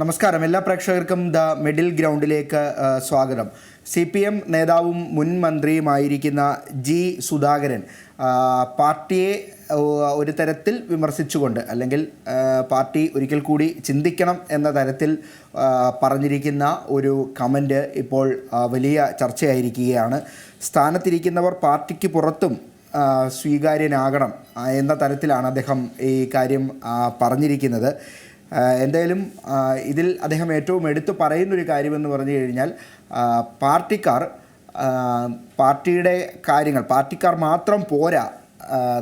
നമസ്കാരം. എല്ലാ പ്രേക്ഷകർക്കും ദ മിഡിൽ ഗ്രൗണ്ടിലേക്ക് സ്വാഗതം. സി പി എം നേതാവും മുൻ മന്ത്രിയുമായിരിക്കുന്ന ജി സുധാകരൻ പാർട്ടിയെ ഒരു തരത്തിൽ വിമർശിച്ചുകൊണ്ട് അല്ലെങ്കിൽ പാർട്ടി ഒരിക്കൽ കൂടി ചിന്തിക്കണം എന്ന തരത്തിൽ പറഞ്ഞിരിക്കുന്ന ഒരു കമന്റ് ഇപ്പോൾ വലിയ ചർച്ചയായിരിക്കുകയാണ്. സ്ഥാനത്തിരിക്കുന്നവർ പാർട്ടിക്ക് പുറത്തും സ്വീകാര്യനാകണം എന്ന തരത്തിലാണ് അദ്ദേഹം ഈ കാര്യം പറഞ്ഞിരിക്കുന്നത്. എന്തായാലും ഇതിൽ അദ്ദേഹം ഏറ്റവും എടുത്തു പറയുന്നൊരു കാര്യമെന്ന് പറഞ്ഞു കഴിഞ്ഞാൽ പാർട്ടിക്കാർ പാർട്ടിയുടെ കാര്യങ്ങൾ പാർട്ടിക്കാർ മാത്രം പോരാ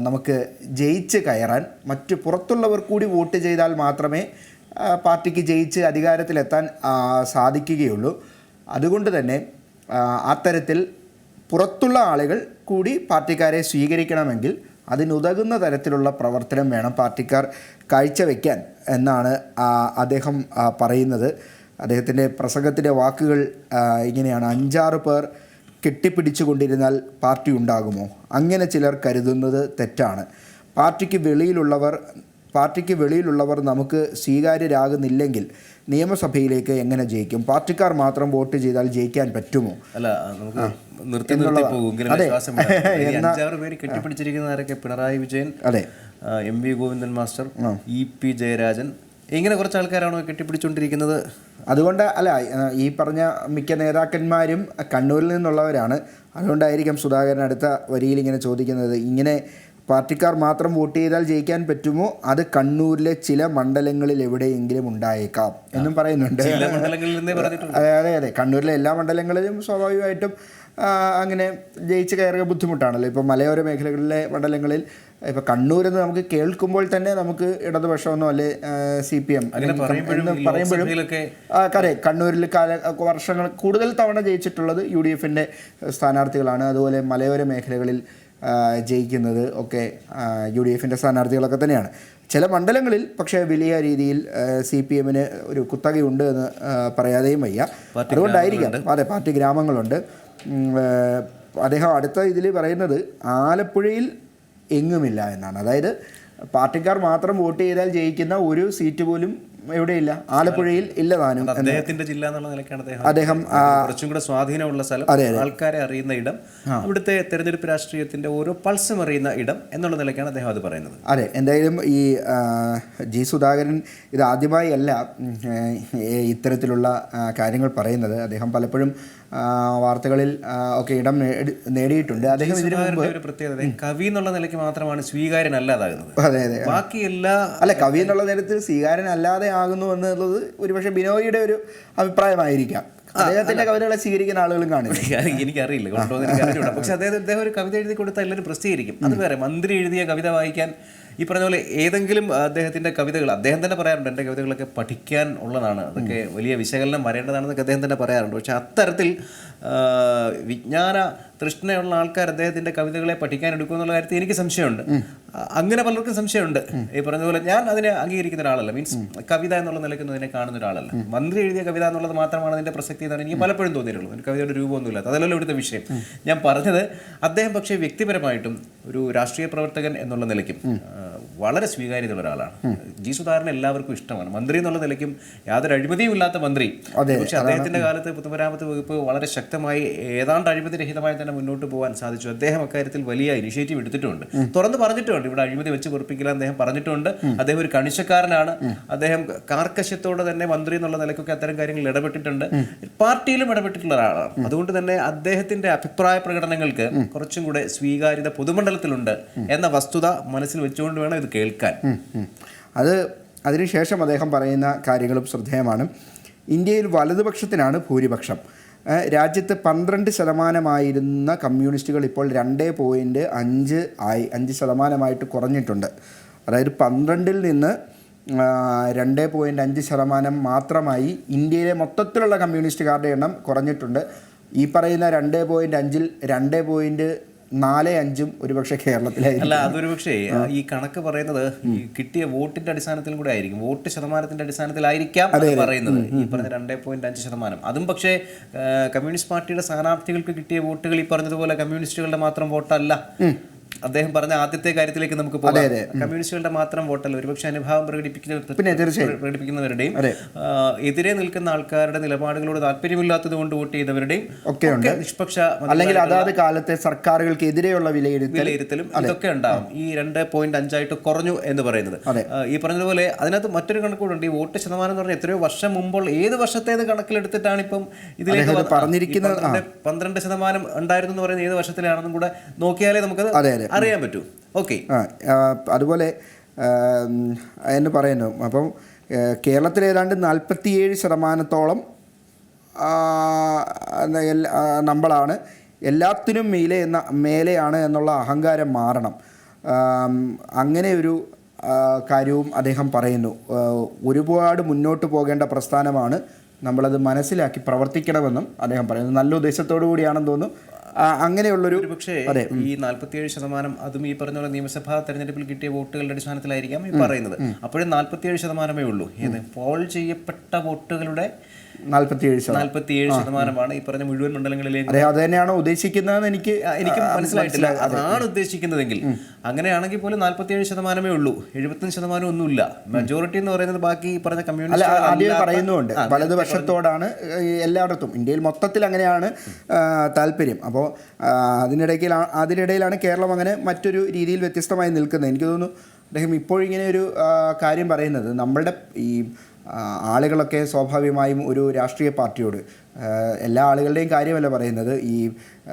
നമുക്ക് ജയിച്ച് കയറാൻ മറ്റ് പുറത്തുള്ളവർ കൂടി വോട്ട് ചെയ്താൽ മാത്രമേ പാർട്ടിക്ക് ജയിച്ച് അധികാരത്തിലെത്താൻ സാധിക്കുകയുള്ളൂ. അതുകൊണ്ട് തന്നെ അത്തരത്തിൽ പുറത്തുള്ള ആളുകൾ കൂടി പാർട്ടിക്കാരെ സ്വീകരിക്കണമെങ്കിൽ അതിനുതകുന്ന തരത്തിലുള്ള പ്രവർത്തനം വേണം പാർട്ടിക്കാർ കാഴ്ചവെക്കാൻ. എന്നാണ് അദ്ദേഹം പറയുന്നത്. അദ്ദേഹത്തിന്റെ പ്രസംഗത്തിന്റെ വാക്കുകൾ ഇങ്ങനെയാണ്. അഞ്ചാറ് പേർ കെട്ടിപ്പിടിച്ചുകൊണ്ടിരുന്നാൽ പാർട്ടി ഉണ്ടാകുമോ? അങ്ങനെ ചിലർ കരുതുന്നത് തെറ്റാണ്. പാർട്ടിക്ക് വെളിയിലുള്ളവർ പാർട്ടിക്ക് വെളിയിലുള്ളവർ നമുക്ക് സ്വീകാര്യരാകുന്നില്ലെങ്കിൽ നിയമസഭയിലേക്ക് എങ്ങനെ ജയിക്കും? പാർട്ടിക്കാർ മാത്രം വോട്ട് ചെയ്താൽ ജയിക്കാൻ പറ്റുമോ? അല്ല നമുക്ക് നിർത്തി പോകും. കെട്ടിപ്പിടിച്ചിരിക്കുന്നവരൊക്കെ പിണറായി വിജയൻ അതെ. M V Govindan master E P Jayarajan ഇങ്ങനെ കുറച്ച് ആൾക്കാരാണോ കെട്ടിപ്പിടിച്ചുകൊണ്ടിരിക്കുന്നത്? അതുകൊണ്ട് അല്ല ഈ പറഞ്ഞ മിക്ക നേതാക്കന്മാരും കണ്ണൂരിൽ നിന്നുള്ളവരാണ്. അതുകൊണ്ടായിരിക്കും സുധാകരൻ അടുത്ത വരിയിൽ ഇങ്ങനെ ചോദിക്കുന്നത്. ഇങ്ങനെ പാർട്ടിക്കാർ മാത്രം വോട്ട് ചെയ്താൽ ജയിക്കാൻ പറ്റുമോ? അത് കണ്ണൂരിലെ ചില മണ്ഡലങ്ങളിൽ എവിടെയെങ്കിലും ഉണ്ടായേക്കാം എന്നും പറയുന്നുണ്ട്. അതെ അതെ അതെ. കണ്ണൂരിലെ എല്ലാ മണ്ഡലങ്ങളിലും സ്വാഭാവികമായിട്ടും അങ്ങനെ ജയിച്ച് കയറുക ബുദ്ധിമുട്ടാണല്ലോ. ഇപ്പോൾ മലയോര മേഖലകളിലെ മണ്ഡലങ്ങളിൽ ഇപ്പോൾ കണ്ണൂരെന്ന് നമുക്ക് കേൾക്കുമ്പോൾ തന്നെ നമുക്ക് ഇടതുപക്ഷമെന്നോ അല്ലെ സി പി എം പറയുമ്പോഴും അതെ കരെ കണ്ണൂരിൽ കാല വർഷങ്ങൾ കൂടുതൽ തവണ ജയിച്ചിട്ടുള്ളത് യു ഡി എഫിന്റെ സ്ഥാനാർത്ഥികളാണ്. അതുപോലെ മലയോര മേഖലകളിൽ ജയിക്കുന്നത് ഒക്കെ യു ഡി എഫിന്റെ സ്ഥാനാർത്ഥികളൊക്കെ തന്നെയാണ്. ചില മണ്ഡലങ്ങളിൽ പക്ഷേ വലിയ രീതിയിൽ സി പി എമ്മിന് ഒരു കുത്തകയുണ്ട് എന്ന് പറയാതെയും വയ്യ. അതുകൊണ്ടായിരിക്കാം. അതെ പാർട്ടി ഗ്രാമങ്ങളുണ്ട്. അദ്ദേഹം അടുത്ത ഇതിൽ പറയുന്നത് ആലപ്പുഴയിൽ എങ്ങുമില്ല എന്നാണ്. അതായത് പാർട്ടിക്കാർ മാത്രം വോട്ട് ചെയ്താൽ ജയിക്കുന്ന ഒരു സീറ്റ് പോലും എവിടെയില്ല? ആലപ്പുഴയിൽ ഇല്ല താനും അദ്ദേഹത്തിന്റെ ജില്ല എന്നുള്ള നിലയ്ക്കാണ് അദ്ദേഹം. അദ്ദേഹം കുറച്ചും കൂടെ സ്വാധീനമുള്ള സ്ഥലം. ആൾക്കാരെ അറിയുന്ന ഇടം. അവിടുത്തെ തെരഞ്ഞെടുപ്പ് രാഷ്ട്രീയത്തിന്റെ ഓരോ പൾസും അറിയുന്ന ഇടം എന്നുള്ള നിലയ്ക്കാണ് അദ്ദേഹം അത് പറയുന്നത്. അതെ എന്തായാലും ഈ ജി സുധാകരൻ ഇത് ആദ്യമായി അല്ല ഇത്തരത്തിലുള്ള കാര്യങ്ങൾ പറയുന്നത്. അദ്ദേഹം പലപ്പോഴും വാർത്തകളിൽ ഒക്കെ ഇടം നേടിയിട്ടുണ്ട്. അദ്ദേഹം ഇതിനു മുമ്പ് ഒരു പ്രത്യേകത കവി എന്നുള്ള നിലയ്ക്ക് മാത്രമാണ് സ്വീകാര്യനല്ലാതാകുന്നത്. അതെ അതെ. ബാക്കി എല്ലാ അല്ല കവി എന്നുള്ള തരത്തിൽ സ്വീകാര്യൻ അല്ലാതെ ആകുന്നു എന്നുള്ളത് ഒരുപക്ഷെ ബിനോയിയുടെ ഒരു അഭിപ്രായമായിരിക്കാം. അദ്ദേഹത്തിന്റെ കവിതകളെ സ്വീകരിക്കുന്ന ആളുകളും കാണില്ല ഞാൻ- എനിക്കറിയില്ല. കൊണ്ടുപോകുന്ന പക്ഷെ അദ്ദേഹം അദ്ദേഹം ഒരു കവിത എഴുതി കൊടുത്താൽ എല്ലാവരും പ്രസിദ്ധീകരിക്കും. അത് വേറെ മന്ത്രി എഴുതിയ കവിത വായിക്കാൻ ഈ പറഞ്ഞ പോലെ ഏതെങ്കിലും അദ്ദേഹത്തിന്റെ കവിതകൾ അദ്ദേഹം തന്നെ പറയാറുണ്ട് എന്റെ കവിതകളൊക്കെ പഠിക്കാൻ ഉള്ളതാണ്. അതൊക്കെ വലിയ വിശകലനം വരേണ്ടതാണെന്നൊക്കെ അദ്ദേഹം തന്നെ പറയാറുണ്ട്. പക്ഷെ അത്തരത്തിൽ വിജ്ഞാന തൃഷ്ണയുള്ള ആൾക്കാർ അദ്ദേഹത്തിന്റെ കവിതകളെ പഠിക്കാൻ എടുക്കുമെന്നുള്ള കാര്യത്തിൽ എനിക്ക് സംശയമുണ്ട്. അങ്ങനെ പലർക്കും സംശയമുണ്ട്. ഈ പറഞ്ഞതുപോലെ പോലെ ഞാൻ അതിനെ അംഗീകരിക്കുന്ന ഒരാളല്ല. മീൻസ് കവിത എന്നുള്ള നിലയ്ക്കൊന്നും അതിനെ കാണുന്ന ഒരാളല്ല. മന്ത്രി എഴുതിയ കവിത എന്നുള്ളത് മാത്രമാണ് അതിന്റെ പ്രസക്തി എന്നാണ് എനിക്ക് പലപ്പോഴും തോന്നിയിട്ടുള്ളത്. ഒരു കവിതയുടെ രൂപമൊന്നുമില്ല. അതല്ലല്ലോ ഇവിടുത്തെ വിഷയം. ഞാൻ പറഞ്ഞത് അദ്ദേഹം പക്ഷേ വ്യക്തിപരമായിട്ടും ഒരു രാഷ്ട്രീയ പ്രവർത്തകൻ എന്നുള്ള നിലയ്ക്കും വളരെ സ്വീകാര്യതയുള്ള ഒരാളാണ്. ജി സുധാകരൻ എല്ലാവർക്കും ഇഷ്ടമാണ്. മന്ത്രി എന്നുള്ള നിലയ്ക്കും യാതൊരു അഴിമതിയും ഇല്ലാത്ത മന്ത്രി പക്ഷെ അദ്ദേഹത്തിന്റെ കാലത്ത് പൊതുമരാമത്ത് വകുപ്പ് വളരെ ശക്തമായി ഏതാണ്ട് അഴിമതി രഹിതമായി തന്നെ മുന്നോട്ട് പോകാൻ സാധിച്ചു. അദ്ദേഹം അക്കാര്യത്തിൽ വലിയ ഇനിഷ്യേറ്റീവ് എടുത്തിട്ടുണ്ട്. തുറന്ന് പറഞ്ഞിട്ടുണ്ട്. ഇവിടെ അഴിമതി വെച്ച് പൊറപ്പിക്കില്ല അദ്ദേഹം പറഞ്ഞിട്ടുണ്ട്. അദ്ദേഹം ഒരു കണിശക്കാരനാണ്. അദ്ദേഹം കാർക്കശ്യത്തോടെ തന്നെ മന്ത്രി എന്നുള്ള നിലയ്ക്കൊക്കെ അത്തരം കാര്യങ്ങളിൽ ഇടപെട്ടിട്ടുണ്ട്. പാർട്ടിയിലും ഇടപെട്ടിട്ടുള്ള ഒരാളാണ്. അതുകൊണ്ട് തന്നെ അദ്ദേഹത്തിന്റെ അഭിപ്രായ പ്രകടനങ്ങൾക്ക് കുറച്ചും കൂടെ സ്വീകാര്യത പൊതുമണ്ഡലത്തിലുണ്ട് എന്ന വസ്തുത മനസ്സിൽ വെച്ചുകൊണ്ട് വേണം ഇത് കേൾക്കാൻ. ഉം, ഉം. അത് അതിനുശേഷം അദ്ദേഹം പറയുന്ന കാര്യങ്ങളും ശ്രദ്ധേയമാണ്. ഇന്ത്യയിൽ വലതുപക്ഷത്തിനാണ് ഭൂരിപക്ഷം. രാജ്യത്ത് പന്ത്രണ്ട് ശതമാനമായിരുന്ന കമ്മ്യൂണിസ്റ്റുകൾ ഇപ്പോൾ രണ്ട് പോയിന്റ് അഞ്ച് ആയി അഞ്ച് ശതമാനമായിട്ട് കുറഞ്ഞിട്ടുണ്ട്. അതായത് പന്ത്രണ്ടിൽ നിന്ന് രണ്ട് പോയിന്റ് അഞ്ച് ശതമാനം മാത്രമായി ഇന്ത്യയിലെ മൊത്തത്തിലുള്ള കമ്മ്യൂണിസ്റ്റുകാരുടെ എണ്ണം കുറഞ്ഞിട്ടുണ്ട്. ഈ പറയുന്ന രണ്ട് പോയിന്റ് അഞ്ചിൽ രണ്ട് പോയിന്റ് നാല് അഞ്ചും ഒരുപക്ഷെ കേരളത്തിലായിരിക്കും. അല്ല അതൊരു പക്ഷേ ഈ കണക്ക് പറയുന്നത് ഈ കിട്ടിയ വോട്ടിന്റെ അടിസ്ഥാനത്തിൽ കൂടെ ആയിരിക്കും. വോട്ട് ശതമാനത്തിന്റെ അടിസ്ഥാനത്തിലായിരിക്കാം പറയുന്നത്. ഈ പറഞ്ഞ രണ്ടേ പോയിന്റ് അഞ്ച് ശതമാനം. അതും പക്ഷേ കമ്മ്യൂണിസ്റ്റ് പാർട്ടിയുടെ സ്ഥാനാർത്ഥികൾക്ക് കിട്ടിയ വോട്ടുകൾ ഈ പറഞ്ഞതുപോലെ കമ്മ്യൂണിസ്റ്റുകളുടെ മാത്രം വോട്ടല്ല. അദ്ദേഹം പറഞ്ഞ ആദ്യത്തെ കാര്യത്തിലേക്ക് നമുക്ക് പോകാം. കമ്മ്യൂണിസ്റ്റുകളുടെ മാത്രം വോട്ടല്ല ഒരുപക്ഷെ അനുഭാവം പ്രകടിപ്പിക്കുന്ന പിന്നെ തീർച്ചയായും. പ്രകടിപ്പിക്കുന്നവരുടെയും എതിരെ നിൽക്കുന്ന ആൾക്കാരുടെ നിലപാടുകളോട് താല്പര്യമില്ലാത്തത് കൊണ്ട് വോട്ട് ചെയ്തവരുടെയും ഒക്കെ ഉണ്ട്. നിഷ്പക്ഷ അല്ലെങ്കിൽ അതാത് കാലത്തെ സർക്കാരുകൾക്ക് എതിരെയുള്ള വിലയിരുത്തലും ഇതൊക്കെ ഉണ്ടാവും. ഈ രണ്ട് പോയിന്റ് അഞ്ചായിട്ട് കുറഞ്ഞു എന്ന് പറയുന്നത്. ഈ പറഞ്ഞതുപോലെ അതിനകത്ത് മറ്റൊരു കണക്കൂടുണ്ട്. ഈ വോട്ട് ശതമാനം എന്ന് പറഞ്ഞാൽ എത്രയോ വർഷം മുമ്പോൾ ഏത് വർഷത്തേത് കണക്കിലെടുത്തിട്ടാണ് ഇപ്പം ഇതിലേക്ക് പറഞ്ഞിരിക്കുന്നത് പന്ത്രണ്ട് പന്ത്രണ്ട് ശതമാനം ഉണ്ടായിരുന്നു എന്ന് പറയുന്നത് ഏത് വർഷത്തിലാണെന്നും കൂടെ നോക്കിയാലേ നമുക്കത് അറിയാൻ പറ്റും. ഓക്കെ. ആ അതുപോലെ എന്ന് പറയുന്നു. അപ്പം കേരളത്തിൽ ഏതാണ്ട് നാൽപ്പത്തിയേഴ് ശതമാനത്തോളം നമ്മളാണ് എല്ലാത്തിനും മേലെ എന്ന മേലെയാണ് എന്നുള്ള അഹങ്കാരം മാറണം. അങ്ങനെ ഒരു കാര്യവും അദ്ദേഹം പറയുന്നു. ഒരുപാട് മുന്നോട്ട് പോകേണ്ട പ്രസ്ഥാനമാണ് നമ്മളത് മനസ്സിലാക്കി പ്രവർത്തിക്കണമെന്നും അദ്ദേഹം പറയുന്നു. നല്ല ഉദ്ദേശത്തോടു കൂടിയാണെന്ന് തോന്നുന്നു. അങ്ങനെയുള്ളൊരു പക്ഷേ ഈ നാല്പത്തിയേഴ് ശതമാനം അതും ഈ പറഞ്ഞ പോലെ നിയമസഭാ തെരഞ്ഞെടുപ്പിൽ കിട്ടിയ വോട്ടുകളുടെ അടിസ്ഥാനത്തിലായിരിക്കാം ഈ പറയുന്നത്. അപ്പോഴും നാല്പത്തിയേഴ് ശതമാനമേ ഉള്ളൂ. ഏത് പോൾ ചെയ്യപ്പെട്ട വോട്ടുകളുടെ നാൽപ്പത്തിയേഴ് ശതമാനം. നാല്പത്തിയേഴ് ശതമാനമാണ് ഈ പറഞ്ഞ മുഴുവൻ മണ്ഡലങ്ങളിലേക്ക് അതെ തന്നെയാണ് ഉദ്ദേശിക്കുന്നതെന്ന് എനിക്ക് എനിക്ക് മനസ്സിലായിട്ടില്ല. അതാണ് ഉദ്ദേശിക്കുന്നതെങ്കിൽ അങ്ങനെയാണെങ്കിൽ പോലും നാല്പത്തിയേഴ് ശതമാനമേ ഉള്ളൂ. എഴുപത്തഞ്ച് ശതമാനം ഒന്നുമില്ല. മെജോറിറ്റി എന്ന് പറയുന്നത് ബാക്കി ഈ പറഞ്ഞ കമ്മ്യൂണിറ്റി കമ്മ്യൂണിസ്റ്റ് ആദ്യം പറയുന്നുണ്ട്. വലതുപക്ഷത്തോടാണ് എല്ലായിടത്തും. ഇന്ത്യയിൽ മൊത്തത്തിൽ അങ്ങനെയാണ് താല്പര്യം. അപ്പോൾ അതിനിടയ്ക്ക് അതിനിടയിലാണ് കേരളം അങ്ങനെ മറ്റൊരു രീതിയിൽ വ്യത്യസ്തമായി നിൽക്കുന്നത്. എനിക്ക് തോന്നുന്നു അദ്ദേഹം ഇപ്പോഴിങ്ങനെ ഒരു കാര്യം പറയുന്നത്. നമ്മളുടെ ഈ ആളുകളൊക്കെ സ്വാഭാവികമായും ഒരു രാഷ്ട്രീയ പാർട്ടിയോട് എല്ലാ ആളുകളുടെയും കാര്യമല്ല പറയുന്നത്? ഈ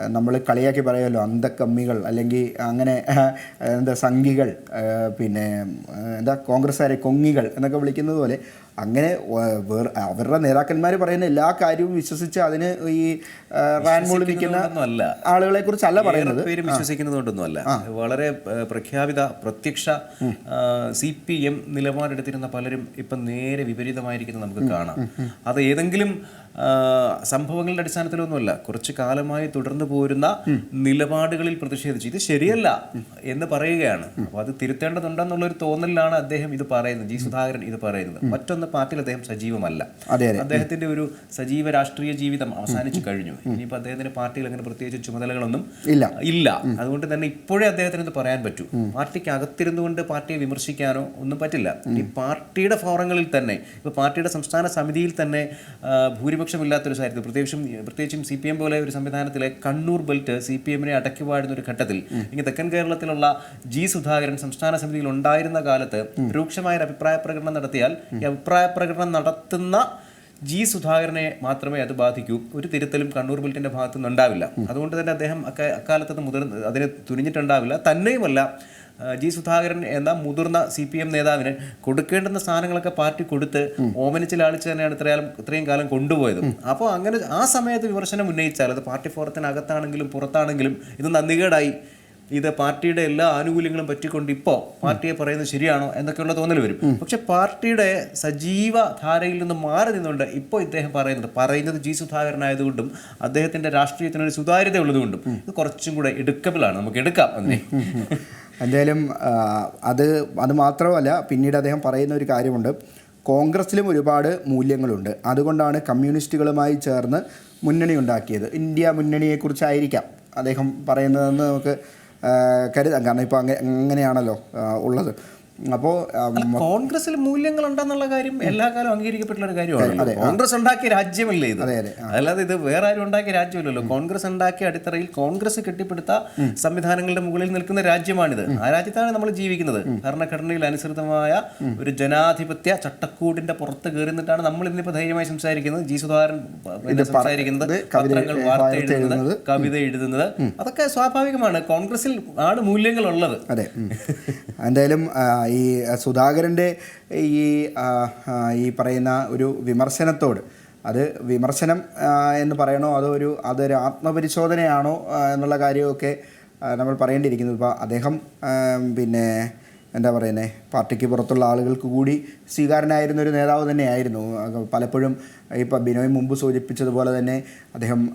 നമ്മൾ കളിയാക്കി പറയുമല്ലോ അന്ധക്കമ്മികൾ അല്ലെങ്കിൽ അങ്ങനെ എന്താ സംഘികൾ പിന്നെ എന്താ കോൺഗ്രസ്സുകാരെ കൊങ്ങികൾ എന്നൊക്കെ വിളിക്കുന്നത് പോലെ അങ്ങനെ അവരുടെ നേതാക്കന്മാർ പറയുന്ന എല്ലാ കാര്യവും വിശ്വസിച്ച് അതിന് ഈ റാൻമോളിൽ റാൻ മോളിൽ നിൽക്കുന്ന ആളുകളെ കുറിച്ചല്ല പറയുന്നത്. പേര് വിശ്വസിക്കുന്നതുകൊണ്ടൊന്നുമല്ല. വളരെ പ്രഖ്യാപിത പ്രത്യക്ഷ സി പി എം നിലപാടെടുത്തിരുന്ന പലരും ഇപ്പം നേരെ വിപരീതമായിരിക്കുന്നത് നമുക്ക് കാണാം. അത് ഏതെങ്കിലും സംഭവങ്ങളുടെ അടിസ്ഥാനത്തിലൊന്നുമല്ല. കുറച്ച് കാലമായി തുടർന്നു പോരുന്ന നിലപാടുകളിൽ പ്രതിഷേധിച്ചു. ഇത് ശരിയല്ല എന്ന് പറയുകയാണ്. അപ്പോൾ അത് തിരുത്തേണ്ടതുണ്ടെന്നുള്ള ഒരു തോന്നലിലാണ് അദ്ദേഹം ഇത് പറയുന്നത്. ജി സുധാകരൻ ഇത് പറയുന്നത്. മറ്റൊന്ന് പാർട്ടിയിൽ അദ്ദേഹം സജീവമല്ല. അദ്ദേഹത്തിന്റെ ഒരു സജീവ രാഷ്ട്രീയ ജീവിതം അവസാനിച്ചു കഴിഞ്ഞു. ഇനിയിപ്പോൾ അദ്ദേഹത്തിന്റെ പാർട്ടിയിൽ അങ്ങനെ പ്രത്യേകിച്ച് ചുമതലകളൊന്നും ഇല്ല. ഇല്ല. അതുകൊണ്ട് തന്നെ ഇപ്പോഴേ അദ്ദേഹത്തിന് ഇത് പറയാൻ പറ്റൂ. പാർട്ടിക്ക് അകത്തിരുന്നുകൊണ്ട് പാർട്ടിയെ വിമർശിക്കാനോ ഒന്നും പറ്റില്ല. ഈ പാർട്ടിയുടെ ഫോറങ്ങളിൽ തന്നെ ഇപ്പൊ പാർട്ടിയുടെ സംസ്ഥാന സമിതിയിൽ തന്നെ ആ, ഭൂരിപക്ഷമില്ലാത്തൊരു സാഹചര്യത്തിൽ പ്രത്യേകിച്ചും പ്രത്യേകിച്ചും സി പി എം പോലെ ഒരു സംവിധാനത്തിലെ കണ്ണൂർ ബെൽറ്റ് സി പി എമ്മിനെ അടക്കി വാഴുന്ന ഒരു ഘട്ടത്തിൽ ഇങ്ങനെ തെക്കൻ കേരളത്തിലുള്ള ജി സുധാകരൻ സംസ്ഥാന സമിതിയിൽ ഉണ്ടായിരുന്ന കാലത്ത് രൂക്ഷമായ ഒരു അഭിപ്രായ പ്രകടനം നടത്തിയാൽ ഈ അഭിപ്രായ പ്രകടനം നടത്തുന്ന ജി സുധാകരനെ മാത്രമേ അത് ബാധിക്കൂ. ഒരു തിരുത്തലും കണ്ണൂർ ബിൽറ്റിന്റെ ഭാഗത്തു നിന്നുണ്ടാവില്ല അതുകൊണ്ട് തന്നെ അദ്ദേഹം അക്ക അക്കാലത്ത് അതിനെ മുതിർന്ന് അതിന് തുനിഞ്ഞിട്ടുണ്ടാവില്ല. തന്നെയുമല്ല ജി സുധാകരൻ എന്ന മുതിർന്ന സി പി എം നേതാവിന് കൊടുക്കേണ്ടുന്ന സ്ഥാനങ്ങളൊക്കെ പാർട്ടി കൊടുത്ത് ഓമനിച്ച് ലാളിച്ച് തന്നെയാണ് ഇത്രയാലും ഇത്രയും കാലം കൊണ്ടുപോയത്. അപ്പോൾ അങ്ങനെ ആ സമയത്ത് വിമർശനം ഉന്നയിച്ചാൽ അത് പാർട്ടി ഫോറത്തിനകത്താണെങ്കിലും പുറത്താണെങ്കിലും ഇത് നന്ദികേടായി. ഇത് പാർട്ടിയുടെ എല്ലാ ആനുകൂല്യങ്ങളും പറ്റിക്കൊണ്ട് ഇപ്പോൾ പാർട്ടിയെ പറയുന്നത് ശരിയാണോ എന്നൊക്കെയുള്ള തോന്നൽ വരും. പക്ഷെ പാർട്ടിയുടെ സജീവ ധാരയിൽ നിന്ന് മാറി നിന്നുകൊണ്ട് ഇപ്പോൾ ഇദ്ദേഹം പറയുന്നത് പറയുന്നത് ജി സുധാകരനായതുകൊണ്ടും അദ്ദേഹത്തിന്റെ രാഷ്ട്രീയത്തിന് ഒരു സുതാര്യത ഉള്ളതുകൊണ്ടും ഇത് കുറച്ചും കൂടെ എടുക്കബിളാണ്. നമുക്ക് എടുക്കാം അതിനെ. എന്തായാലും അത് അത് മാത്രമല്ല പിന്നീട് അദ്ദേഹം പറയുന്ന ഒരു കാര്യമുണ്ട്. കോൺഗ്രസ്സിലും ഒരുപാട് മൂല്യങ്ങളുണ്ട്. അതുകൊണ്ടാണ് കമ്മ്യൂണിസ്റ്റുകളുമായി ചേർന്ന് മുന്നണി ഉണ്ടാക്കിയത്. ഇന്ത്യ മുന്നണിയെക്കുറിച്ചായിരിക്കാം അദ്ദേഹം പറയുന്നതെന്ന് നമുക്ക് കരുതാം. കാരണം ഇപ്പോൾ അങ്ങനെ അങ്ങനെയാണല്ലോ ഉള്ളത്. അപ്പോൾ കോൺഗ്രസിൽ മൂല്യങ്ങൾ ഉണ്ടെന്നുള്ള കാര്യം എല്ലാ കാലവും അംഗീകരിക്കപ്പെട്ടുള്ള ഒരു കാര്യമാണ്. കോൺഗ്രസ് ഉണ്ടാക്കിയ രാജ്യമല്ലേ ഇത്? അല്ലാതെ ഇത് വേറെ ആരും ഉണ്ടാക്കിയ രാജ്യമല്ലല്ലോ. കോൺഗ്രസ് ഉണ്ടാക്കിയ അടിത്തറയിൽ കോൺഗ്രസ് കെട്ടിപ്പടുത്ത സംവിധാനങ്ങളുടെ മുകളിൽ നിൽക്കുന്ന രാജ്യമാണിത്. ആ രാജ്യത്താണ് നമ്മൾ ജീവിക്കുന്നത്. ഭരണഘടനയിൽ അനുസൃതമായ ഒരു ജനാധിപത്യ ചട്ടക്കൂടിന്റെ പുറത്ത് കയറി നിന്നിട്ടാണ് നമ്മൾ ഇന്നിപ്പോ ധൈര്യമായി സംസാരിക്കുന്നത്. ജി സുധാകരൻ സംസാരിക്കുന്നത് പത്രങ്ങൾ വാർത്ത എഴുതുന്നത് കവിത എഴുതുന്നത്. അതൊക്കെ സ്വാഭാവികമാണ്. കോൺഗ്രസിൽ ആണ് മൂല്യങ്ങൾ ഉള്ളത് അതെ എന്തായാലും ഈ സുധാകരന്റെ ഈ ഈ പറയുന്ന ഒരു വിമർശനത്തോട്. അത് വിമർശനം എന്ന് പറയണോ? അതോ ഒരു അതൊരു ആത്മപരിശോധനയാണോ എന്നുള്ള കാര്യമൊക്കെ നമ്മൾ പറയേണ്ടിയിരിക്കുന്നത് ഇപ്പോൾ അദ്ദേഹം പിന്നെ എന്താ പറയുന്നത് പാർട്ടിക്ക് പുറത്തുള്ള ആളുകൾക്ക് കൂടി സ്വീകാരനായിരുന്ന ഒരു നേതാവ് തന്നെയായിരുന്നു. പലപ്പോഴും ഇപ്പോൾ ബിനോയ് മുമ്പ് സൂചിപ്പിച്ചതുപോലെ തന്നെ അദ്ദേഹം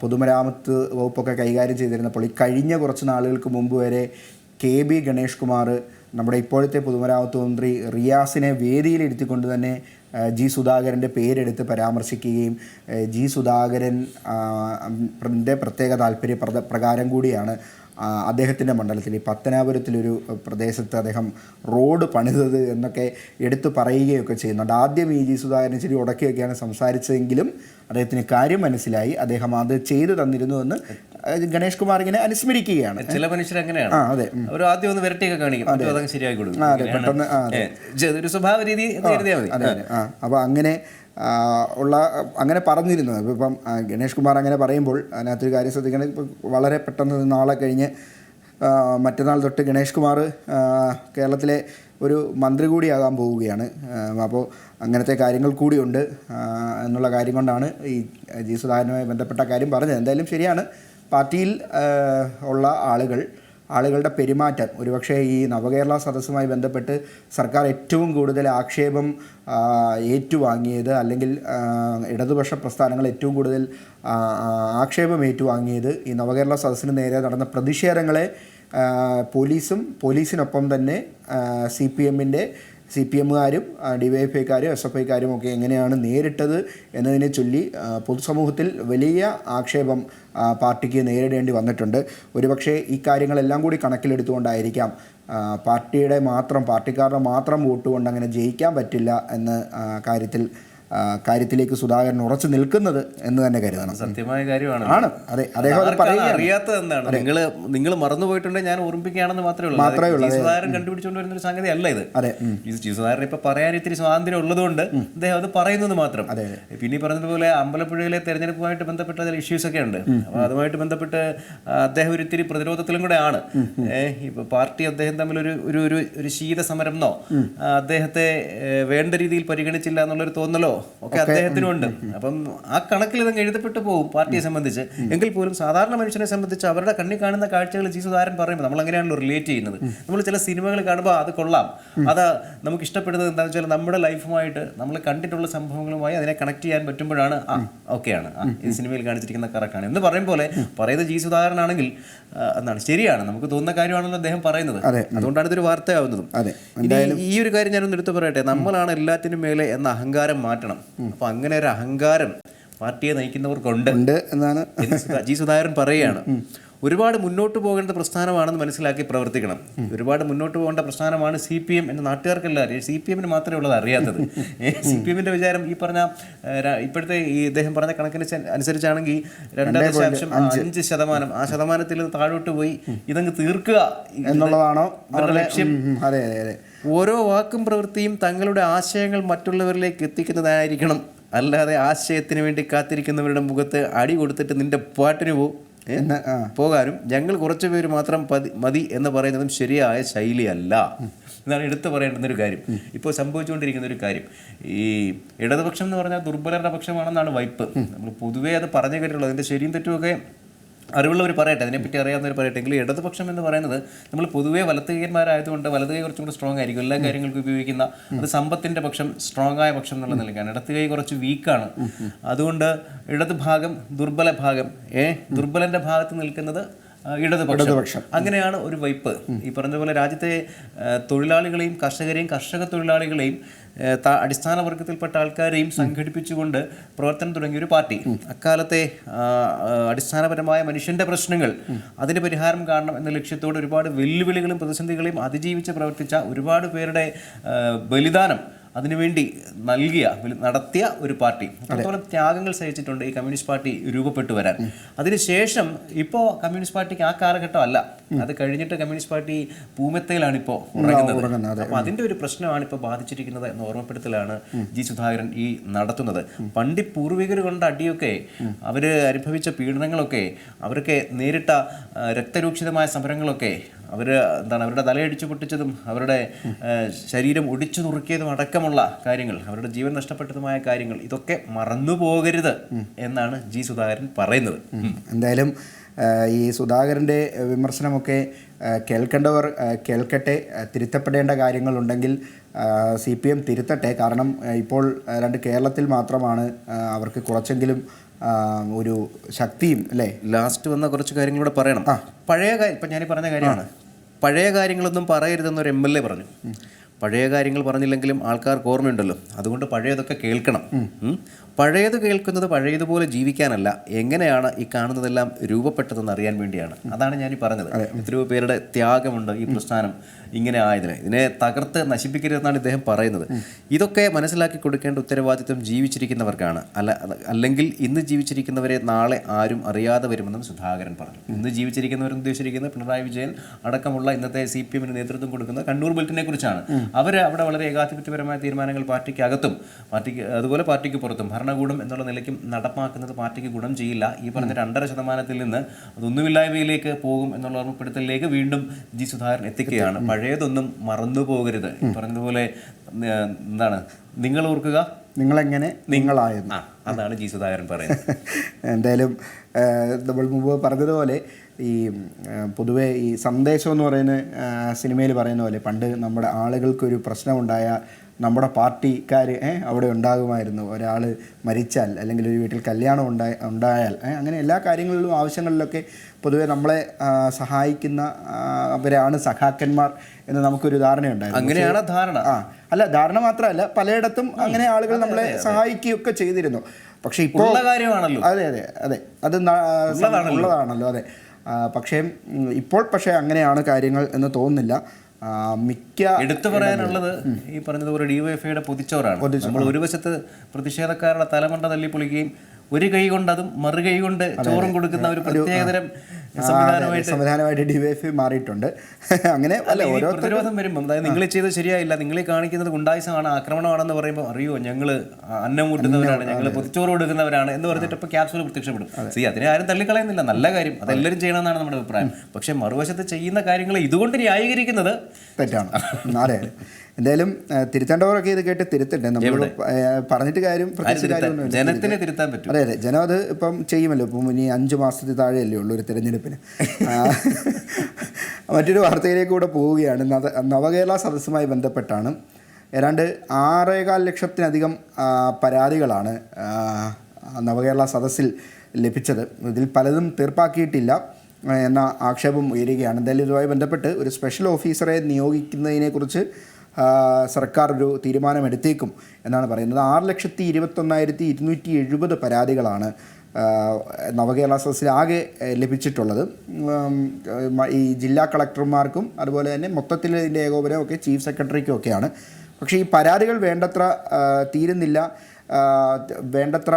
പൊതുമരാമത്ത് വകുപ്പൊക്കെ കൈകാര്യം ചെയ്തിരുന്നപ്പോൾ ഈ കഴിഞ്ഞ കുറച്ച് നാളുകൾക്ക് മുമ്പ് വരെ കെ ബി ഗണേഷ് കുമാർ നമ്മുടെ ഇപ്പോഴത്തെ പൊതുമരാമത്ത് മന്ത്രി റിയാസിനെ വേദിയിലിരുത്തിക്കൊണ്ട് തന്നെ ജി സുധാകരന്റെ പേരെടുത്ത് പരാമർശിക്കുകയും ജി സുധാകരൻ പ്രത്യേക താല്പര്യ പ്രകാരം കൂടിയാണ് അദ്ദേഹത്തിന്റെ മണ്ഡലത്തിൽ ഈ പത്തനാപുരത്തിലൊരു പ്രദേശത്ത് അദ്ദേഹം റോഡ് പണിതത് എന്നൊക്കെ എടുത്തു പറയുകയൊക്കെ ചെയ്യുന്നുണ്ട്. ആദ്യം ഇ ജി സുധാകരൻ ഇച്ചിരി ഉടക്കിയൊക്കെയാണ് സംസാരിച്ചതെങ്കിലും അദ്ദേഹത്തിന് കാര്യം മനസ്സിലായി. അദ്ദേഹം അത് ചെയ്തു തന്നിരുന്നു എന്ന് ഗണേഷ് കുമാർ ഇങ്ങനെ അനുസ്മരിക്കുകയാണ്. ചില മനുഷ്യർ അങ്ങനെയാണ്. അതെ. അവർ ആദ്യം ഒന്ന് വിരട്ടിയൊക്കെ കാണിക്കും. അതങ്ങ് ശരിയാക്കി കൊടുക്കും. പെട്ടെന്ന്, ഒരു സ്വഭാവ രീതി അതെ അതെ. അപ്പോൾ അങ്ങനെ ഉള്ള അങ്ങനെ പറഞ്ഞിരുന്നത്. ഇപ്പം ഗണേഷ് കുമാർ അങ്ങനെ പറയുമ്പോൾ അതിനകത്തൊരു കാര്യം ശ്രദ്ധിക്കണം. ഇപ്പം വളരെ പെട്ടെന്ന് നാളെ കഴിഞ്ഞ് മറ്റന്നാൾ തൊട്ട് ഗണേഷ് കുമാർ കേരളത്തിലെ ഒരു മന്ത്രി കൂടിയാകാൻ പോവുകയാണ്. അപ്പോൾ അങ്ങനത്തെ കാര്യങ്ങൾ കൂടിയുണ്ട്. എന്നുള്ള കാര്യം കൊണ്ടാണ് ഈ ജി സുധാകരനുമായി ബന്ധപ്പെട്ട കാര്യം പറഞ്ഞത്. എന്തായാലും ശരിയാണ്. പാർട്ടിയിൽ ഉള്ള ആളുകൾ ആളുകളുടെ പെരുമാറ്റം. ഒരുപക്ഷെ ഈ നവകേരള സദസ്സുമായി ബന്ധപ്പെട്ട് സർക്കാർ ഏറ്റവും കൂടുതൽ ആക്ഷേപം ഏറ്റുവാങ്ങിയത് അല്ലെങ്കിൽ ഇടതുപക്ഷ പ്രസ്ഥാനങ്ങൾ ഏറ്റവും കൂടുതൽ ആക്ഷേപം ഏറ്റുവാങ്ങിയത് ഈ നവകേരള സദസ്സിന് നേരെ നടന്ന പ്രതിഷേധങ്ങളെ പോലീസും പോലീസിനൊപ്പം തന്നെ സി പി എമ്മിന്റെ സി പി എമ്മുകാരും ഡി വൈ എഫ് ഐക്കാരും എസ് എഫ് ഐക്കാരും ഒക്കെ എങ്ങനെയാണ് നേരിട്ടത് എന്നതിനെ ചൊല്ലി പൊതുസമൂഹത്തിൽ വലിയ ആക്ഷേപം പാർട്ടിക്ക് നേരിടേണ്ടി വന്നിട്ടുണ്ട്. ഒരുപക്ഷേ ഈ കാര്യങ്ങളെല്ലാം കൂടി കണക്കിലെടുത്തുകൊണ്ടായിരിക്കാം പാർട്ടിയുടെ മാത്രം പാർട്ടിക്കാരുടെ മാത്രം വോട്ട് കൊണ്ട് അങ്ങനെ ജയിക്കാൻ പറ്റില്ല എന്ന കാര്യത്തിൽ കാര്യത്തിലേക്ക് സുധാകരൻ ഉറച്ചു നിൽക്കുന്നത് എന്ന് തന്നെ കരുതണം. സത്യമായ കാര്യമാണ്. ആണ്. അതെ അദ്ദേഹം അറിയാത്തത് എന്താണ്? നിങ്ങൾ നിങ്ങൾ മറന്നു പോയിട്ടുണ്ടെങ്കിൽ ഞാൻ ഓർമ്മിപ്പിക്കുകയാണെന്ന് മാത്രമേ ഉള്ളൂ. മാത്രമേ ഉള്ളൂ, സുധാകരൻ കണ്ടുപിടിച്ചുകൊണ്ട് വരുന്ന ഒരു സംഗതി അല്ല ഇത്. അതെ സുധാകരൻ ഇപ്പൊ പറയാൻ ഇത്തിരി സ്വാതന്ത്ര്യം ഉള്ളതുകൊണ്ട് അദ്ദേഹം അത് പറയുന്നത് മാത്രം. അതെ, പിന്നെ പറഞ്ഞതുപോലെ അമ്പലപ്പുഴയിലെ തെരഞ്ഞെടുപ്പുമായിട്ട് ബന്ധപ്പെട്ട ചില ഇഷ്യൂസ് ഒക്കെ ഉണ്ട് അപ്പൊ അതുമായിട്ട് ബന്ധപ്പെട്ട് അദ്ദേഹം ഒരു ഇത്തിരി പ്രതിരോധത്തിലും കൂടെ ആണ്. ഇപ്പൊ പാർട്ടി അദ്ദേഹം തമ്മിൽ ഒരു ഒരു ഒരു ശീത സമരം എന്നോ ആ, അദ്ദേഹത്തെ വേണ്ട രീതിയിൽ പരിഗണിച്ചില്ല എന്നുള്ളൊരു തോന്നലോ? ഒക്കെ അദ്ദേഹത്തിനും ഉണ്ട് അപ്പം ആ കണക്കിൽ ഇതങ്ങ് എഴുതപ്പെട്ടു പോകും പാർട്ടിയെ സംബന്ധിച്ച്. എങ്കിൽ പോലും സാധാരണ മനുഷ്യനെ സംബന്ധിച്ച് അവരുടെ കണ്ണി കാണുന്ന കാഴ്ചകൾ ജി സുധാകരൻ പറയുമ്പോൾ നമ്മൾ അങ്ങനെയാണല്ലോ റിലേറ്റ് ചെയ്യുന്നത്. നമ്മൾ ചില സിനിമകൾ കാണുമ്പോൾ അത് കൊള്ളാം. അത് നമുക്ക് ഇഷ്ടപ്പെടുന്നത് എന്താണെന്ന് വെച്ചാൽ നമ്മുടെ ലൈഫുമായിട്ട് നമ്മൾ കണ്ടിട്ടുള്ള സംഭവങ്ങളുമായി അതിനെ കണക്ട് ചെയ്യാൻ പറ്റുമ്പോഴാണ് ആ ഓക്കെയാണ്. ഈ സിനിമയിൽ കാണിച്ചിരിക്കുന്ന കറക്റ്റാണ് എന്ന് പറയും പോലെ പറയുന്നത് ജി സുധാകരനാണെങ്കിൽ ആ, എന്താണ് ശരിയാണ്. നമുക്ക് തോന്നുന്ന കാര്യമാണല്ലോ അദ്ദേഹം പറയുന്നത്. അതുകൊണ്ടാണ് ഇതൊരു വാർത്തയാവുന്നതും. ഈ ഒരു കാര്യം ഞാനൊന്ന് എടുത്തു പറയട്ടെ. നമ്മളാണ് എല്ലാത്തിനും മേലെ എന്ന അഹങ്കാരം മാറ്റണം. അപ്പൊ അങ്ങനെ ഒരു അഹങ്കാരം പാർട്ടിയെ നയിക്കുന്നവർക്കുണ്ട്. ഉണ്ട് എന്നാണ് എന്ന് ജി സുധാകരൻ പറയുകയാണ്. ഒരുപാട് മുന്നോട്ട് പോകേണ്ട പ്രസ്ഥാനമാണെന്ന് മനസ്സിലാക്കി പ്രവർത്തിക്കണം. ഒരുപാട് മുന്നോട്ട് പോകേണ്ട പ്രസ്ഥാനമാണ് സി പി എം എന്ന് നാട്ടുകാർക്കെല്ലാം അറിയാം. സി പി എമ്മിന് മാത്രമേ ഉള്ളത് അറിയാത്തത്. സി പി എമ്മിന്റെ വിചാരം ഈ പറഞ്ഞ ഇപ്പോഴത്തെ ഈ ഇദ്ദേഹം പറഞ്ഞ കണക്കിന് അനുസരിച്ചാണെങ്കിൽ രണ്ട് ദശാംശം അഞ്ച്. ശതമാനം. ആ ശതമാനത്തിൽ താഴോട്ട് പോയി ഇതങ്ങ് തീർക്കുക. എന്നുള്ളതാണോ ലക്ഷ്യം. അതെ അതെ. ഓരോ വാക്കും പ്രവൃത്തിയും തങ്ങളുടെ ആശയങ്ങൾ മറ്റുള്ളവരിലേക്ക് എത്തിക്കുന്നതായിരിക്കണം. അല്ലാതെ ആശയത്തിന് വേണ്ടി കാത്തിരിക്കുന്നവരുടെ മുഖത്ത് അടി കൊടുത്തിട്ട് നിന്റെ പാട്ടിന് പോ. ഏ? എന്ന് പോകാനും ഞങ്ങൾ കുറച്ച് പേര് മാത്രം പതി മതി എന്ന് പറയുന്നതും ശരിയായ ശൈലിയല്ല. എന്നാണ് എടുത്തു പറയേണ്ടുന്ന ഒരു കാര്യം. ഇപ്പോൾ സംഭവിച്ചുകൊണ്ടിരിക്കുന്ന ഒരു കാര്യം. ഈ ഇടതുപക്ഷം എന്ന് പറഞ്ഞാൽ ദുർബലരുടെ പക്ഷമാണെന്നാണ് വൈപ്പ്. നമ്മൾ പൊതുവേ അത് പറഞ്ഞു കേട്ടിട്ടുള്ളത്. അതിന്റെ ശരിയും തെറ്റുമൊക്കെ അറിവുള്ളവർ പറയട്ടെ അതിനെപ്പറ്റി അറിയാവുന്നവർ പറയട്ടെ. എങ്കിലും ഇടതുപക്ഷം എന്ന് പറയുന്നത് നമ്മൾ പൊതുവേ വലത്തുകൈന്മാരായതുകൊണ്ട് വലതുകൈ കുറച്ചും കൂടെ സ്ട്രോങ് ആയിരിക്കും. എല്ലാ കാര്യങ്ങൾക്കും ഉപയോഗിക്കുന്ന അത് സമ്പത്തിന്റെ പക്ഷം സ്ട്രോങ് ആയ പക്ഷം എന്നുള്ള നിലയ്ക്കാണ്. ഇടത്തുകൈ കുറച്ച് വീക്കാണ് അതുകൊണ്ട് ഇടത് ഭാഗം ദുർബല ഭാഗം ഏ? ദുർബലന്റെ ഭാഗത്ത് നിൽക്കുന്നത് ഇടതുപക്ഷം. അങ്ങനെയാണ് ഒരു വൈപ്പ്. ഈ പറഞ്ഞ പോലെ രാജ്യത്തെ തൊഴിലാളികളെയും കർഷകരെയും കർഷക തൊഴിലാളികളെയും അടിസ്ഥാന വർഗത്തിൽപ്പെട്ട ആൾക്കാരെയും സംഘടിപ്പിച്ചുകൊണ്ട് പ്രവർത്തനം തുടങ്ങിയ ഒരു പാർട്ടി. അക്കാലത്തെ അടിസ്ഥാനപരമായ മനുഷ്യന്റെ പ്രശ്നങ്ങൾ അതിന് പരിഹാരം കാണണം എന്ന ലക്ഷ്യത്തോടെ ഒരുപാട് വെല്ലുവിളികളും പ്രതിസന്ധികളെയും അതിജീവിച്ച് പ്രവർത്തിച്ച ഒരുപാട് പേരുടെ ബലിദാനം അതിനുവേണ്ടി നൽകിയ നടത്തിയ ഒരു പാർട്ടി. അത്രത്തോളം ത്യാഗങ്ങൾ സഹിച്ചിട്ടുണ്ട് ഈ കമ്മ്യൂണിസ്റ്റ് പാർട്ടി രൂപപ്പെട്ടു വരാൻ. അതിനുശേഷം ഇപ്പോൾ കമ്മ്യൂണിസ്റ്റ് പാർട്ടിക്ക് ആ കാലഘട്ടം അല്ല അത് കഴിഞ്ഞിട്ട് കമ്മ്യൂണിസ്റ്റ് പാർട്ടി പൂമത്തയിലാണ് ഇപ്പോൾ ഉറങ്ങുന്നത്, അതിന്റെ ഒരു പ്രശ്നമാണ് ഇപ്പോൾ ബാധിച്ചിരിക്കുന്നത് എന്ന ഓർമ്മപ്പെടുത്തലാണ് ജി സുധാകരൻ ഈ നടത്തുന്നത്. പണ്ടി പൂർവികർ കൊണ്ട അടിയൊക്കെ അവർ അനുഭവിച്ച പീഡനങ്ങളൊക്കെ അവരൊക്കെ നേരിട്ട രക്തരൂക്ഷിതമായ സമരങ്ങളൊക്കെ അവർ എന്താണ് അവരുടെ തലയടിച്ചു പൊട്ടിച്ചതും അവരുടെ ശരീരം ഒടിച്ചു നുറുക്കിയതും അടക്കമുള്ള കാര്യങ്ങൾ അവരുടെ ജീവൻ നഷ്ടപ്പെട്ടതുമായ കാര്യങ്ങൾ ഇതൊക്കെ മറന്നു പോകരുത് എന്നാണ് ജി സുധാകരൻ പറയുന്നത്. എന്തായാലും ഈ സുധാകരന്റെ വിമർശനമൊക്കെ കേൾക്കേണ്ടവർ കേൾക്കട്ടെ തിരുത്തപ്പെടേണ്ട കാര്യങ്ങളുണ്ടെങ്കിൽ സി പി എം തിരുത്തട്ടെ. കാരണം ഇപ്പോൾ രണ്ട് കേരളത്തിൽ മാത്രമാണ് അവർക്ക് കുറച്ചെങ്കിലും ഒരു ശക്തിയും അല്ലേ? ലാസ്റ്റ് വന്ന കുറച്ച് കാര്യങ്ങളൂടെ പറയണം. പഴയ കാര്യം ഇപ്പം ഞാൻ പറഞ്ഞ കാര്യമാണ്. പഴയ കാര്യങ്ങളൊന്നും പറയരുതെന്ന് ഒരു എം എൽ എ പറഞ്ഞു. പഴയ കാര്യങ്ങൾ പറഞ്ഞില്ലെങ്കിലും ആൾക്കാർക്ക് ഓർമ്മയുണ്ടല്ലോ. അതുകൊണ്ട് പഴയതൊക്കെ കേൾക്കണം. പഴയത് കേൾക്കുന്നത് പഴയതുപോലെ ജീവിക്കാനല്ല. എങ്ങനെയാണ് ഈ കാണുന്നതെല്ലാം രൂപപ്പെട്ടതെന്ന് അറിയാൻ വേണ്ടിയാണ്. അതാണ് ഞാൻ ഈ പറഞ്ഞത് എത്രയോ പേരുടെ ത്യാഗമുണ്ട് ഈ പ്രസ്ഥാനം. ഇങ്ങനെ ആയതിനെ. ഇതിനെ തകർത്ത് നശിപ്പിക്കരുതെന്നാണ് ഇദ്ദേഹം പറയുന്നത്. ഇതൊക്കെ മനസ്സിലാക്കി കൊടുക്കേണ്ട ഉത്തരവാദിത്വം ജീവിച്ചിരിക്കുന്നവർക്കാണ്. അല്ല അല്ല- അല്ലെങ്കിൽ ഇന്ന് ജീവിച്ചിരിക്കുന്നവരെ നാളെ ആരും അറിയാതെ വരുമെന്നും സുധാകരൻ പറഞ്ഞു. ഇന്ന് ജീവിച്ചിരിക്കുന്നവരെന്ന് ഉദ്ദേശിച്ചിരിക്കുന്നത് പിണറായി വിജയൻ അടക്കമുള്ള ഇന്നത്തെ സി പി എമ്മിന് നേതൃത്വം കൊടുക്കുന്ന കണ്ണൂർ ബെൽറ്റിനെ കുറിച്ചാണ്. അവർ അവിടെ വളരെ ഏകാധിപത്യപരമായ തീരുമാനങ്ങൾ പാർട്ടിക്കകത്തും പാർട്ടിക്ക് അതുപോലെ പാർട്ടിക്ക് പുറത്തും ഭരണകൂടം എന്നുള്ള നിലയ്ക്കും നടപ്പാക്കുന്നത് പാർട്ടിക്ക് ഗുണം ചെയ്യില്ല. ഈ പറഞ്ഞ രണ്ടര ശതമാനത്തിൽ നിന്ന് അതൊന്നുമില്ലായ്മയിലേക്ക് പോകും എന്നുള്ള ഓർമ്മപ്പെടുത്തലിലേക്ക് വീണ്ടും ജി സുധാകരൻ എത്തിക്കുകയാണ്. പഴയതൊന്നും മറന്നു പോകരുത്. പറഞ്ഞതുപോലെ എന്താണ്? നിങ്ങൾ ഓർക്കുക. നിങ്ങളെങ്ങനെ നിങ്ങളായെന്ന്. ആ അതാണ് ജി സുധാകരൻ പറയുന്നത്. എന്തായാലും നമ്മൾ മുമ്പ് പറഞ്ഞതുപോലെ ഈ പൊതുവെ പൊതുവേ ഈ സന്ദേശം എന്ന് പറയുന്ന സിനിമയിൽ പറയുന്ന പോലെ പണ്ട് നമ്മുടെ ആളുകൾക്കൊരു പ്രശ്നമുണ്ടായ നമ്മുടെ പാർട്ടിക്കാർ അവിടെ ഉണ്ടാകുമായിരുന്നു. ഒരാൾ മരിച്ചാൽ അല്ലെങ്കിൽ ഒരു വീട്ടിൽ കല്യാണം ഉണ്ടായ ഉണ്ടായാൽ അങ്ങനെ എല്ലാ കാര്യങ്ങളിലും ആവശ്യങ്ങളിലൊക്കെ പൊതുവേ നമ്മളെ സഹായിക്കുന്ന അവരാണ് സഖാക്കന്മാർ എന്ന് നമുക്കൊരു ധാരണയുണ്ടായിരുന്നു. അങ്ങനെയാണ് ധാരണ. ആ അല്ല ധാരണ മാത്രമല്ല പലയിടത്തും അങ്ങനെ ആളുകൾ നമ്മളെ സഹായിക്കുകയൊക്കെ ചെയ്തിരുന്നു. പക്ഷേ ഇപ്പോൾ കാര്യമാണല്ലോ. അതെ അതെ അതെ. അത് ഉള്ളതാണല്ലോ. അതെ. പക്ഷേ ഇപ്പോൾ പക്ഷേ അങ്ങനെയാണ് കാര്യങ്ങൾ എന്ന് തോന്നുന്നില്ല. മിക്ക എടുത്തു പറയാനുള്ളത് ഈ പറഞ്ഞതുപോലെ ഡിവൈഎഫ്ഐയുടെ പൊതിച്ചവരാണ് നമ്മൾ ഒരു വശത്ത് പ്രതിഷേധക്കാരുടെ തലമണ്ട തല്ലി പൊളിക്കുകയും ഒരു കൈ കൊണ്ട് അതും മറു കൈ കൊണ്ട് ചോറും കൊടുക്കുന്ന ഒരു പ്രത്യേകതരം സംവിധാനമായിട്ട് ഡിവൈഫ് മാറിയിട്ടുണ്ട്. അങ്ങനെ അല്ല ഓരോ പ്രതിരോധം വരുമ്പോൾ അതായത് നിങ്ങൾ ചെയ്ത് ശരിയായില്ല നിങ്ങൾ കാണിക്കുന്നത് ഗുണ്ടായുസമാണ് ആക്രമണമാണെന്ന് പറയുമ്പോൾ അറിയോ ഞങ്ങൾ അന്നം കൂട്ടുന്നവരാണ് ഞങ്ങൾ പൊതിച്ചോറ് കൊടുക്കുന്നവരാണ് എന്ന് പറഞ്ഞിട്ട് ഇപ്പൊ ക്യാപ്സൂൾ പ്രത്യക്ഷപ്പെടും. സി അതിനെ ആരും തള്ളിക്കളയുന്നില്ല നല്ല കാര്യം. അതെല്ലാവരും ചെയ്യണമെന്നാണ് നമ്മുടെ അഭിപ്രായം. പക്ഷെ മറുവശത്ത് ചെയ്യുന്ന കാര്യങ്ങൾ ഇതുകൊണ്ട് ന്യായീകരിക്കുന്നത് തെറ്റാണ്. അതെ. എന്തായാലും തിരുത്തേണ്ടവരൊക്കെ ഇത് കേട്ട് തിരുത്തട്ടെ. നമ്മൾ പറഞ്ഞിട്ട് കാര്യം പ്രത്യേകിച്ച് കാര്യമൊന്നുമില്ല. ജനത്തിനെ തിരുത്താൻ പറ്റും. അതെ അതെ. ജനം അത് ഇപ്പം ചെയ്യുമല്ലോ. ഇപ്പം ഇനി അഞ്ച് മാസത്തിൽ താഴെയല്ലേ ഉള്ളൂ ഒരു തിരഞ്ഞെടുപ്പിന്. മറ്റൊരു വാർത്തയിലേക്ക് കൂടെ പോവുകയാണ്. നവ- നവകേരള സദസ്സുമായി ബന്ധപ്പെട്ടാണ്. ഏതാണ്ട് ആറേകാൽ ലക്ഷത്തിലധികം ആ, പരാതികളാണ് നവകേരള സദസ്സിൽ ലഭിച്ചത്. ഇതിൽ പലതും തീർപ്പാക്കിയിട്ടില്ല എന്ന ആക്ഷേപം ഉയരുകയാണ്. എന്തായാലും ഇതുമായി ബന്ധപ്പെട്ട് ഒരു സ്പെഷ്യൽ ഓഫീസറെ നിയോഗിക്കുന്നതിനെക്കുറിച്ച് സർക്കാർ ഒരു തീരുമാനമെടുത്തേക്കും എന്നാണ് പറയുന്നത്. ആറ് ലക്ഷത്തി ഇരുപത്തൊന്നായിരത്തി ഇരുന്നൂറ്റി എഴുപത് പരാതികളാണ് നവകേരള സദസ്സിൽ ആകെ ലഭിച്ചിട്ടുള്ളത്. ഈ ജില്ലാ കളക്ടർമാർക്കും അതുപോലെ തന്നെ മൊത്തത്തിൽ ഇതിന്റെ ഏകോപനം ഒക്കെ ചീഫ് സെക്രട്ടറിക്കും ഒക്കെയാണ്. പക്ഷേ ഈ പരാതികൾ വേണ്ടത്ര തീരുന്നില്ല വേണ്ടത്ര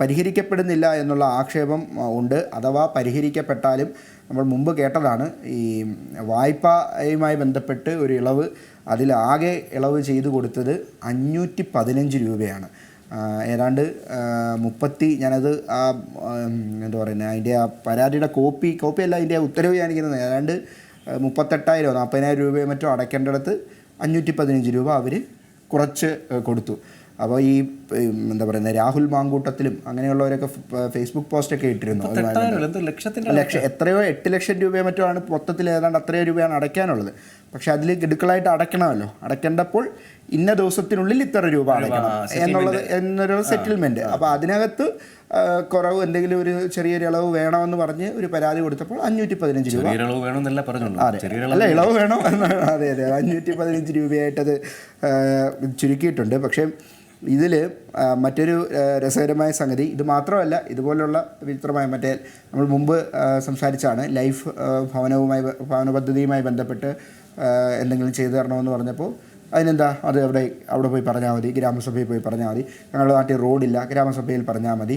പരിഹരിക്കപ്പെടുന്നില്ല എന്നുള്ള ആക്ഷേപം ഉണ്ട്. അഥവാ പരിഹരിക്കപ്പെട്ടാലും നമ്മൾ മുമ്പ് കേട്ടതാണ് ഈ വായ്പയുമായി ബന്ധപ്പെട്ട് ഒരു ഇളവ് അതിലാകെ ഇളവ് ചെയ്തു കൊടുത്തത് അഞ്ഞൂറ്റി പതിനഞ്ച് രൂപയാണ് ഏതാണ്ട് മുപ്പത്തി ഞാനത് ആ എന്താ പറയുന്നത് അതിന്റെ ആ പരാതിയുടെ കോപ്പി കോപ്പിയല്ല അതിന്റെ ഉത്തരവ് കാണിക്കുന്നത്. ഏതാണ്ട് മുപ്പത്തെട്ടായിരമോ മുപ്പത്തെട്ടായിരോ നാൽപ്പതിനായിരം രൂപയോ മറ്റോ അടയ്ക്കേണ്ടിടത്ത് അഞ്ഞൂറ്റി പതിനഞ്ച് രൂപ അവർ കുറച്ച് കൊടുത്തു. അപ്പോൾ ഈ എന്താ പറയുന്നത് രാഹുൽ മാങ്കൂട്ടത്തിലും അങ്ങനെയുള്ളവരൊക്കെ ഫേസ്ബുക്ക് പോസ്റ്റൊക്കെ ഇട്ടിരുന്നു. ലക്ഷത്തിന്റെ ലക്ഷം എത്രയോ എട്ട് ലക്ഷം രൂപയോ മറ്റോ ആണ് മൊത്തത്തിൽ ഏതാണ്ട് അത്രയോ രൂപയാണ് അടയ്ക്കാനുള്ളത്. പക്ഷെ അതിൽ ഗഡുക്കളായിട്ട് അടയ്ക്കണമല്ലോ. അടയ്ക്കേണ്ടപ്പോൾ ഇന്ന ദിവസത്തിനുള്ളിൽ ഇത്ര രൂപ അടയ്ക്കണം എന്നുള്ളത് എന്നൊരു സെറ്റിൽമെന്റ് അപ്പോൾ അതിനകത്ത് കുറവ് എന്തെങ്കിലും ഒരു ചെറിയൊരു ഇളവ് വേണമെന്ന് പറഞ്ഞ് ഒരു പരാതി കൊടുത്തപ്പോൾ അഞ്ഞൂറ്റി പതിനഞ്ച് രൂപ അല്ല ഇളവ് വേണം എന്നാണ്. അതെ അതെ. അഞ്ഞൂറ്റി പതിനഞ്ച് രൂപയായിട്ടത് ചുരുക്കിയിട്ടുണ്ട്. പക്ഷേ ഇതിൽ മറ്റൊരു രസകരമായ സംഗതി ഇത് മാത്രമല്ല ഇതുപോലുള്ള വിചിത്രമായ മറ്റേ നമ്മൾ മുമ്പ് സംസാരിച്ചാണ് ലൈഫ് ഭവനവുമായി ഭവന പദ്ധതിയുമായി ബന്ധപ്പെട്ട് എന്തെങ്കിലും ചെയ്തു തരണമെന്ന് പറഞ്ഞപ്പോൾ അതിനെന്താ? അത് അവിടെ അവിടെ പോയി പറഞ്ഞാൽ മതി ഗ്രാമസഭയിൽ പോയി പറഞ്ഞാൽ മതി. ഞങ്ങളുടെ നാട്ടിൽ റോഡില്ല ഗ്രാമസഭയിൽ പറഞ്ഞാൽ മതി.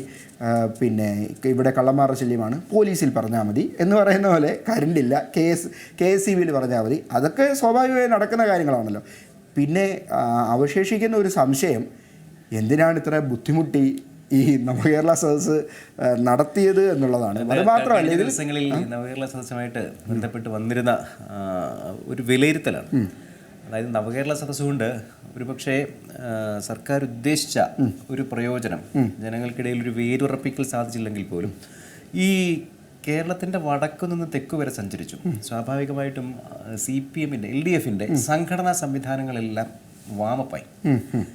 പിന്നെ ഇവിടെ കള്ളന്മാരുടെ ശല്യമാണ് പോലീസിൽ പറഞ്ഞാൽ മതി എന്ന് പറയുന്ന പോലെ കരണ്ടില്ല K S K S C ബിയിൽ പറഞ്ഞാൽ മതി. അതൊക്കെ സ്വാഭാവികമായി നടക്കുന്ന കാര്യങ്ങളാണല്ലോ. പിന്നെ അവശേഷിക്കുന്ന ഒരു സംശയം എന്തിനാണ് ഇത്ര ബുദ്ധിമുട്ടി ഈ നവകേരള സദസ്സ് ആ, നടത്തിയത് എന്നുള്ളതാണ്. അത് മാത്രമല്ല ദിവസങ്ങളിൽ നവകേരള സദസ്സുമായിട്ട് ബന്ധപ്പെട്ട് വന്നിരുന്ന ഒരു വിലയിരുത്തലാണ്. അതായത് നവകേരള സദസ് കൊണ്ട് ഒരുപക്ഷെ സർക്കാർ ഉദ്ദേശിച്ച ഒരു പ്രയോജനം ജനങ്ങൾക്കിടയിൽ ഒരു വേരുറപ്പിക്കൽ സാധിച്ചില്ലെങ്കിൽ പോലും ഈ കേരളത്തിന്റെ വടക്കു നിന്ന് തെക്കു വരെ സഞ്ചരിച്ചു. സ്വാഭാവികമായിട്ടും സി പി എമ്മിന്റെ എൽ ഡി എഫിന്റെ സംഘടനാ സംവിധാനങ്ങളെല്ലാം വാമപ്പായി.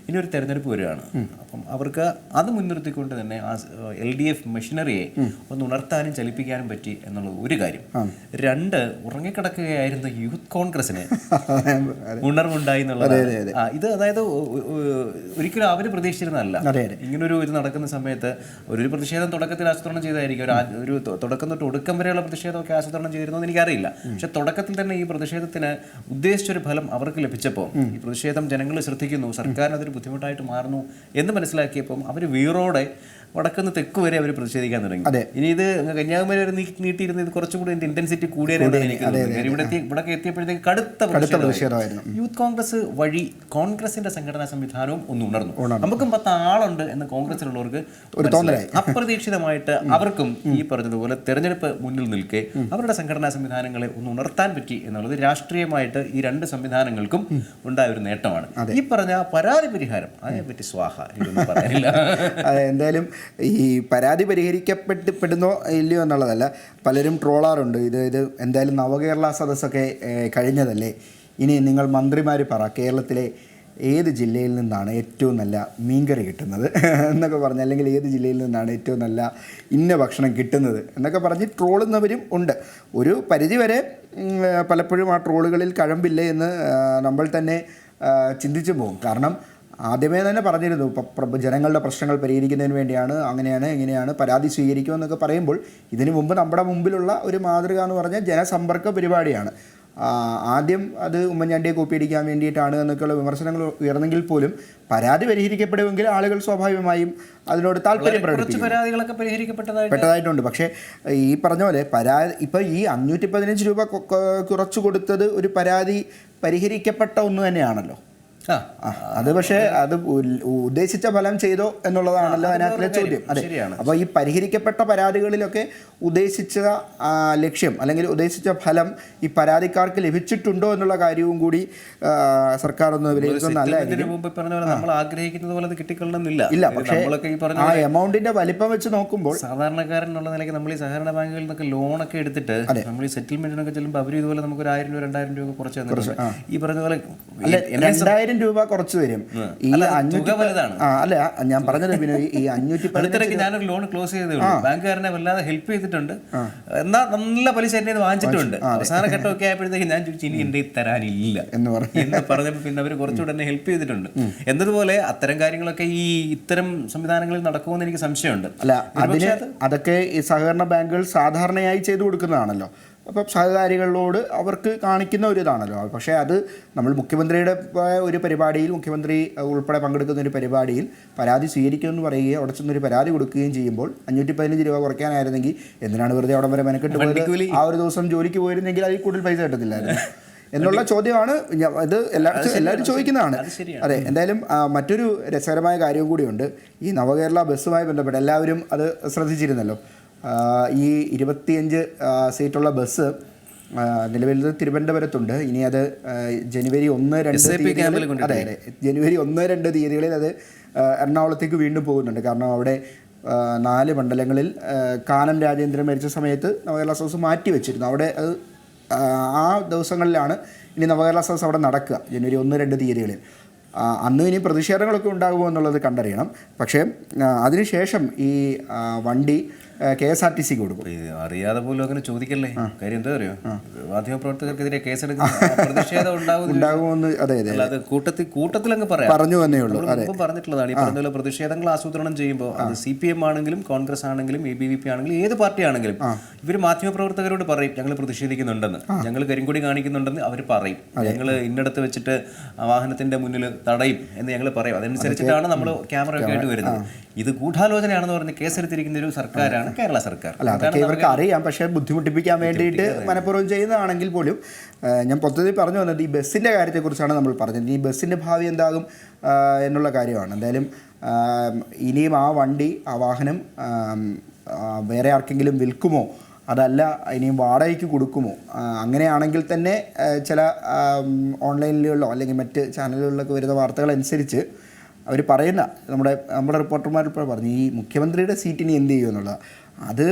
ഇനി ഒരു തെരഞ്ഞെടുപ്പ് വരികയാണ്. അപ്പം അവർക്ക് അത് മുൻനിർത്തിക്കൊണ്ട് തന്നെ ആ എൽ ഡി എഫ് മെഷീനറിയെ ഒന്ന് ഉണർത്താനും ചലിപ്പിക്കാനും പറ്റി എന്നുള്ളത് ഒരു കാര്യം. രണ്ട് ഉറങ്ങിക്കിടക്കുകയായിരുന്ന യൂത്ത് കോൺഗ്രസിന് ഉണർവുണ്ടായി എന്നുള്ളത് ഇത് അതായത് ഒരിക്കലും അവർ പ്രതീക്ഷിച്ചിരുന്നതല്ല. ഇങ്ങനൊരു ഇത് നടക്കുന്ന സമയത്ത് ഒരു പ്രതിഷേധം തുടക്കത്തിൽ ആസൂത്രണം ചെയ്തായിരിക്കും. ഒരു തുടക്കം തൊട്ട് ഒടുക്കം വരെയുള്ള പ്രതിഷേധമൊക്കെ ആസൂത്രണം ചെയ്തിരുന്നു എന്ന് എനിക്കറിയില്ല. പക്ഷെ തുടക്കത്തിൽ തന്നെ ഈ പ്രതിഷേധത്തിന് ഉദ്ദേശിച്ചൊരു ഫലം അവർക്ക് ലഭിച്ചപ്പോൾ ഈ പ്രതിഷേധം ജനങ്ങൾ ശ്രദ്ധിക്കുന്നു. സർക്കാരിന് അതൊരു ബുദ്ധിമുട്ടായിട്ട് മാറുന്നു എന്ന് മനസ്സിലാക്കിയപ്പം അവർ വീറോടെ വടക്കുന്ന് തെക്ക് വരെ അവർ പ്രതിഷേധിക്കാൻ തുടങ്ങി. അതെ. ഇനി ഇത് കന്യാകുമാരി വരെ നീട്ടിയിരുന്ന ഇത് കുറച്ചുകൂടി ഇതിന്റെ ഇന്റൻസിറ്റി കൂടിയായിരുന്നു ഇവിടെ എത്തിയപ്പോഴത്തേക്ക് കടുത്ത പ്രതിഷേധമായി. പ്രതിഷേധമായിരുന്നു. യൂത്ത് കോൺഗ്രസ് വഴി കോൺഗ്രസിന്റെ സംഘടനാ സംവിധാനവും ഒന്ന് ഉണർന്നു. നമുക്കും പത്ത് ആളുണ്ട് എന്ന് കോൺഗ്രസിലുള്ളവർക്ക്. അപ്രതീക്ഷിതമായിട്ട് അവർക്കും ഈ പറഞ്ഞതുപോലെ തെരഞ്ഞെടുപ്പ് മുന്നിൽ നിൽക്കെ അവരുടെ സംഘടനാ സംവിധാനങ്ങളെ ഒന്ന് ഉണർത്താൻ പറ്റി എന്നുള്ളത് രാഷ്ട്രീയമായിട്ട് ഈ രണ്ട് സംവിധാനങ്ങൾക്കും ഉണ്ടായ ഒരു നേട്ടമാണ്. ഈ പറഞ്ഞ പരാതി പരിഹാരം അതിനെപ്പറ്റി സ്വാഹ ഇതൊന്നും പറയാനില്ല. അതെ എന്തായാലും ഈ പരാതി പരിഹരിക്കപ്പെട്ടപ്പെടുന്നോ ഇല്ലയോ എന്നുള്ളതല്ല. പലരും ട്രോളാറുണ്ട്. ഇത് ഇത് എന്തായാലും നവകേരള സദസ്സൊക്കെ കഴിഞ്ഞതല്ലേ? ഇനി നിങ്ങൾ മന്ത്രിമാർ പറ കേരളത്തിലെ ഏത് ജില്ലയിൽ നിന്നാണ് ഏറ്റവും നല്ല മീൻകറി കിട്ടുന്നത് എന്നൊക്കെ പറഞ്ഞ് അല്ലെങ്കിൽ ഏത് ജില്ലയിൽ നിന്നാണ് ഏറ്റവും നല്ല ഇന്ന ഭക്ഷണം കിട്ടുന്നത് എന്നൊക്കെ പറഞ്ഞ് ട്രോളുന്നവരും ഉണ്ട്. ഒരു പരിധിവരെ പലപ്പോഴും ആ ട്രോളുകളിൽ കഴമ്പില്ല എന്ന് നമ്മൾ തന്നെ ചിന്തിച്ചു പോകും. കാരണം ആദ്യമേ തന്നെ പറഞ്ഞിരുന്നു ഇപ്പം ജനങ്ങളുടെ പ്രശ്നങ്ങൾ പരിഹരിക്കുന്നതിന് വേണ്ടിയാണ് അങ്ങനെയാണ് ഇങ്ങനെയാണ് പരാതി സ്വീകരിക്കുമെന്നൊക്കെ പറയുമ്പോൾ ഇതിനു മുമ്പ് നമ്മുടെ മുമ്പിലുള്ള ഒരു മാതൃക എന്ന് പറഞ്ഞാൽ ജനസമ്പർക്ക പരിപാടിയാണ്. ആദ്യം അത് ഉമ്മൻചാണ്ടിയെ കോപ്പിയടിക്കാൻ വേണ്ടിയിട്ടാണ് എന്നൊക്കെയുള്ള വിമർശനങ്ങൾ ഉയർന്നെങ്കിൽ പോലും പരാതി പരിഹരിക്കപ്പെടുമെങ്കിൽ ആളുകൾ സ്വാഭാവികമായും അതിനോട് താല്പര്യം പെട്ടതായിട്ടുണ്ട്. പക്ഷേ ഈ പറഞ്ഞ പോലെ പരാതി ഇപ്പം ഈ അഞ്ഞൂറ്റി പതിനഞ്ച് രൂപ കുറച്ചു കൊടുത്തത് ഒരു പരാതി പരിഹരിക്കപ്പെട്ട ഒന്ന് തന്നെയാണല്ലോ. അത് പക്ഷേ അത് ഉദ്ദേശിച്ച ഫലം ചെയ്തോ എന്നുള്ളതാണല്ലോ അതിനകത്തിലെ ചോദ്യം. അതെ. അപ്പൊ അപ്പോൾ ഈ പരിഹരിക്കപ്പെട്ട പരാതികളിലൊക്കെ ഉദ്ദേശിച്ച ലക്ഷ്യം അല്ലെങ്കിൽ ഉദ്ദേശിച്ച ഫലം ഈ പരാതിക്കാർക്ക് ലഭിച്ചിട്ടുണ്ടോ എന്നുള്ള കാര്യവും കൂടി സർക്കാർ ഒന്ന് നമ്മൾ ആഗ്രഹിക്കുന്നത് പോലെ കിട്ടിക്കൊള്ളണമെന്നില്ല ഇല്ല പക്ഷേ ആ എമൗണ്ടിന്റെ വലിപ്പം വെച്ച് നോക്കുമ്പോൾ സാധാരണക്കാരൻ എന്നുള്ള നിലയ്ക്ക് നമ്മൾ ഈ സഹകരണ ബാങ്കുകളിൽ നിന്നൊക്കെ ലോണൊക്കെ എടുത്തിട്ട് നമ്മൾ ഈ സെറ്റിൽമെന്റിനൊക്കെ ചെല്ലുമ്പോൾ അവർ ഇതുപോലെ നമുക്ക് ഒരു ആയിരം രൂപ രണ്ടായിരം രൂപ കുറച്ച് ഈ പറഞ്ഞ പോലെ രണ്ടായിരം രൂപ കുറച്ച് തരും ഈ അഞ്ഞൂറ്റി തുക ആ അല്ല ഞാൻ പറഞ്ഞത് പിന്നെ ഈ അഞ്ഞൂറ്റി അടുത്തിടയ്ക്ക് ഞാനൊരു ലോൺ ക്ലോസ് ചെയ്തേ ബാങ്കുകാരനെ വല്ലാതെ ഹെൽപ്പ് ചെയ്തിട്ടുണ്ട്. എന്നാ നല്ല പലിശ എന്നെ വാങ്ങിച്ചിട്ടുണ്ട്. അവസാന ഘട്ടമൊക്കെ ആയപ്പോഴത്തേക്ക് ഞാൻ ചോദിച്ചു ഇനി എന്റെ തരാനില്ല. എന്ന് പറഞ്ഞു എന്ന് പറഞ്ഞപ്പോൾ പിന്നെ അവർ കുറച്ചുകൂടെ എന്നെ ഹെൽപ്പ് ചെയ്തിട്ടുണ്ട്. എന്നതുപോലെ അത്തരം കാര്യങ്ങളൊക്കെ ഈ ഇത്തരം സംവിധാനങ്ങളിൽ നടക്കുമെന്ന് എനിക്ക് സംശയമുണ്ട്. അല്ല അതിന് അതൊക്കെ ഈ സഹകരണ ബാങ്കുകൾ സാധാരണയായി ചെയ്തു കൊടുക്കുന്നതാണല്ലോ. അപ്പം സഹകാരികളോട് അവർക്ക് കാണിക്കുന്ന ഒരു ഇതാണല്ലോ. പക്ഷേ അത് നമ്മൾ മുഖ്യമന്ത്രിയുടെ ഒരു പരിപാടിയിൽ മുഖ്യമന്ത്രി ഉൾപ്പെടെ പങ്കെടുക്കുന്ന ഒരു പരിപാടിയിൽ പരാതി സ്വീകരിക്കുമെന്ന് പറയുകയും അവിടെ ചെന്നൊരു പരാതി കൊടുക്കുകയും ചെയ്യുമ്പോൾ അഞ്ഞൂറ്റി പതിനഞ്ച് രൂപ കുറയ്ക്കാനായിരുന്നെങ്കിൽ എന്തിനാണ് വെറുതെ അവിടെ വരെ മെനക്കെട്ട് പോയത്? ആ ഒരു ദിവസം ജോലിക്ക് പോയിരുന്നെങ്കിൽ അതിൽ കൂടുതൽ പൈസ കിട്ടത്തില്ലായിരുന്നു. എന്നുള്ള ചോദ്യമാണ് ഇത് എല്ലാവരും എല്ലാവരും ചോദിക്കുന്നതാണ്. അത് എന്തായാലും മറ്റൊരു രസകരമായ കാര്യവും കൂടിയുണ്ട്. ഈ നവകേരള ബസ്സുമായി ബന്ധപ്പെട്ട് എല്ലാവരും അത് ശ്രദ്ധിച്ചിരുന്നല്ലോ. ഈ ഇരുപത്തിയഞ്ച് സീറ്റുള്ള ബസ് നിലവിൽ തിരുവനന്തപുരത്തുണ്ട്. ഇനി അത് ജനുവരി ഒന്ന് രണ്ട് തീയതികളിൽ അതെ അതെ. ജനുവരി ഒന്ന് രണ്ട് തീയതികളിൽ അത് എറണാകുളത്തേക്ക് വീണ്ടും പോകുന്നുണ്ട്. കാരണം അവിടെ നാല് മണ്ഡലങ്ങളിൽ കാനം രാജേന്ദ്രൻ മരിച്ച സമയത്ത് നവകേരള സദസ് മാറ്റി വെച്ചിരുന്നു. അവിടെ അത് ആ, ദിവസങ്ങളിലാണ് ഇനി നവകേരള സദസ് അവിടെ നടക്കുക ജനുവരി ഒന്ന് രണ്ട് തീയതികളിൽ. അന്ന് ഇനി പ്രതിഷേധങ്ങളൊക്കെ ഉണ്ടാകുമോ എന്നുള്ളത് കണ്ടറിയണം. പക്ഷേ അതിനുശേഷം ഈ വണ്ടി കെ എസ് ആർ ടി സിക്ക് കൊടുക്കും. അറിയാതെ പോലും അങ്ങനെ ചോദിക്കല്ലേ? കാര്യം എന്താ അറിയോ? മാധ്യമപ്രവർത്തകർക്കെതിരെ കേസെടുക്കുന്ന ഉണ്ടാകുമെന്ന് അതെ അതെ കൂട്ടത്തിൽ കൂട്ടത്തിൽ അങ്ങ് പറയാം. പറഞ്ഞു തന്നേ ഉള്ളൂ. പറഞ്ഞിട്ടുള്ളതാണ്. ഈ പറഞ്ഞ പ്രതിഷേധങ്ങൾ ആസൂത്രണം ചെയ്യുമ്പോൾ അത് സി പി എം ആണെങ്കിലും കോൺഗ്രസ് ആണെങ്കിലും എ ബി വി പി ആണെങ്കിലും ഏത് പാർട്ടി ആണെങ്കിലും ഇവർ മാധ്യമപ്രവർത്തകരോട് പറയും ഞങ്ങൾ പ്രതിഷേധിക്കുന്നുണ്ടെന്ന്. ഞങ്ങൾ കരിങ്കൊടി കാണിക്കുന്നുണ്ടെന്ന് അവർ പറയും. ഞങ്ങൾ ഇന്നടത്ത് വെച്ചിട്ട് വാഹനത്തിന്റെ മുന്നിൽ തടയും എന്ന് ഞങ്ങൾ പറയും. അതനുസരിച്ചിട്ടാണ് നമ്മൾ ക്യാമറ. ഒക്കെ ആയിട്ട് വരുന്നത്. ഇത് ഗൂഢാലോചനയാണെന്ന് പറഞ്ഞ് കേസെടുത്തിരിക്കുന്ന ഒരു സർക്കാരാണ് കേരള സർക്കാർ. അല്ല അതൊക്കെ ഇവർക്ക് അറിയാം പക്ഷേ ബുദ്ധിമുട്ടിപ്പിക്കാൻ വേണ്ടിയിട്ട് മനഃപൂർവം ചെയ്യുന്നതാണെങ്കിൽ പോലും ഞാൻ പൊതുവെ പറഞ്ഞു വന്നത് ഈ ബസ്സിന്റെ കാര്യത്തെക്കുറിച്ചാണ് നമ്മൾ പറഞ്ഞത്. ഈ ബസ്സിന്റെ ഭാവി എന്താകും എന്നുള്ള കാര്യമാണ്. എന്തായാലും ഇനിയും ആ വണ്ടി ആ വാഹനം വേറെ ആർക്കെങ്കിലും വിൽക്കുമോ? അതല്ല ഇനിയും വാടകയ്ക്ക് കൊടുക്കുമോ? അങ്ങനെയാണെങ്കിൽ തന്നെ ചില ഓൺലൈനിലുള്ള അല്ലെങ്കിൽ മറ്റ് ചാനലുകളിലൊക്കെ വരുന്ന വാർത്തകൾ അനുസരിച്ച് അവർ പറയുന്ന നമ്മുടെ നമ്മുടെ റിപ്പോർട്ടർമാർ ഇപ്പോൾ പറഞ്ഞു ഈ മുഖ്യമന്ത്രിയുടെ സീറ്റിന് എന്ത് ചെയ്യുമെന്നുള്ളത് അത്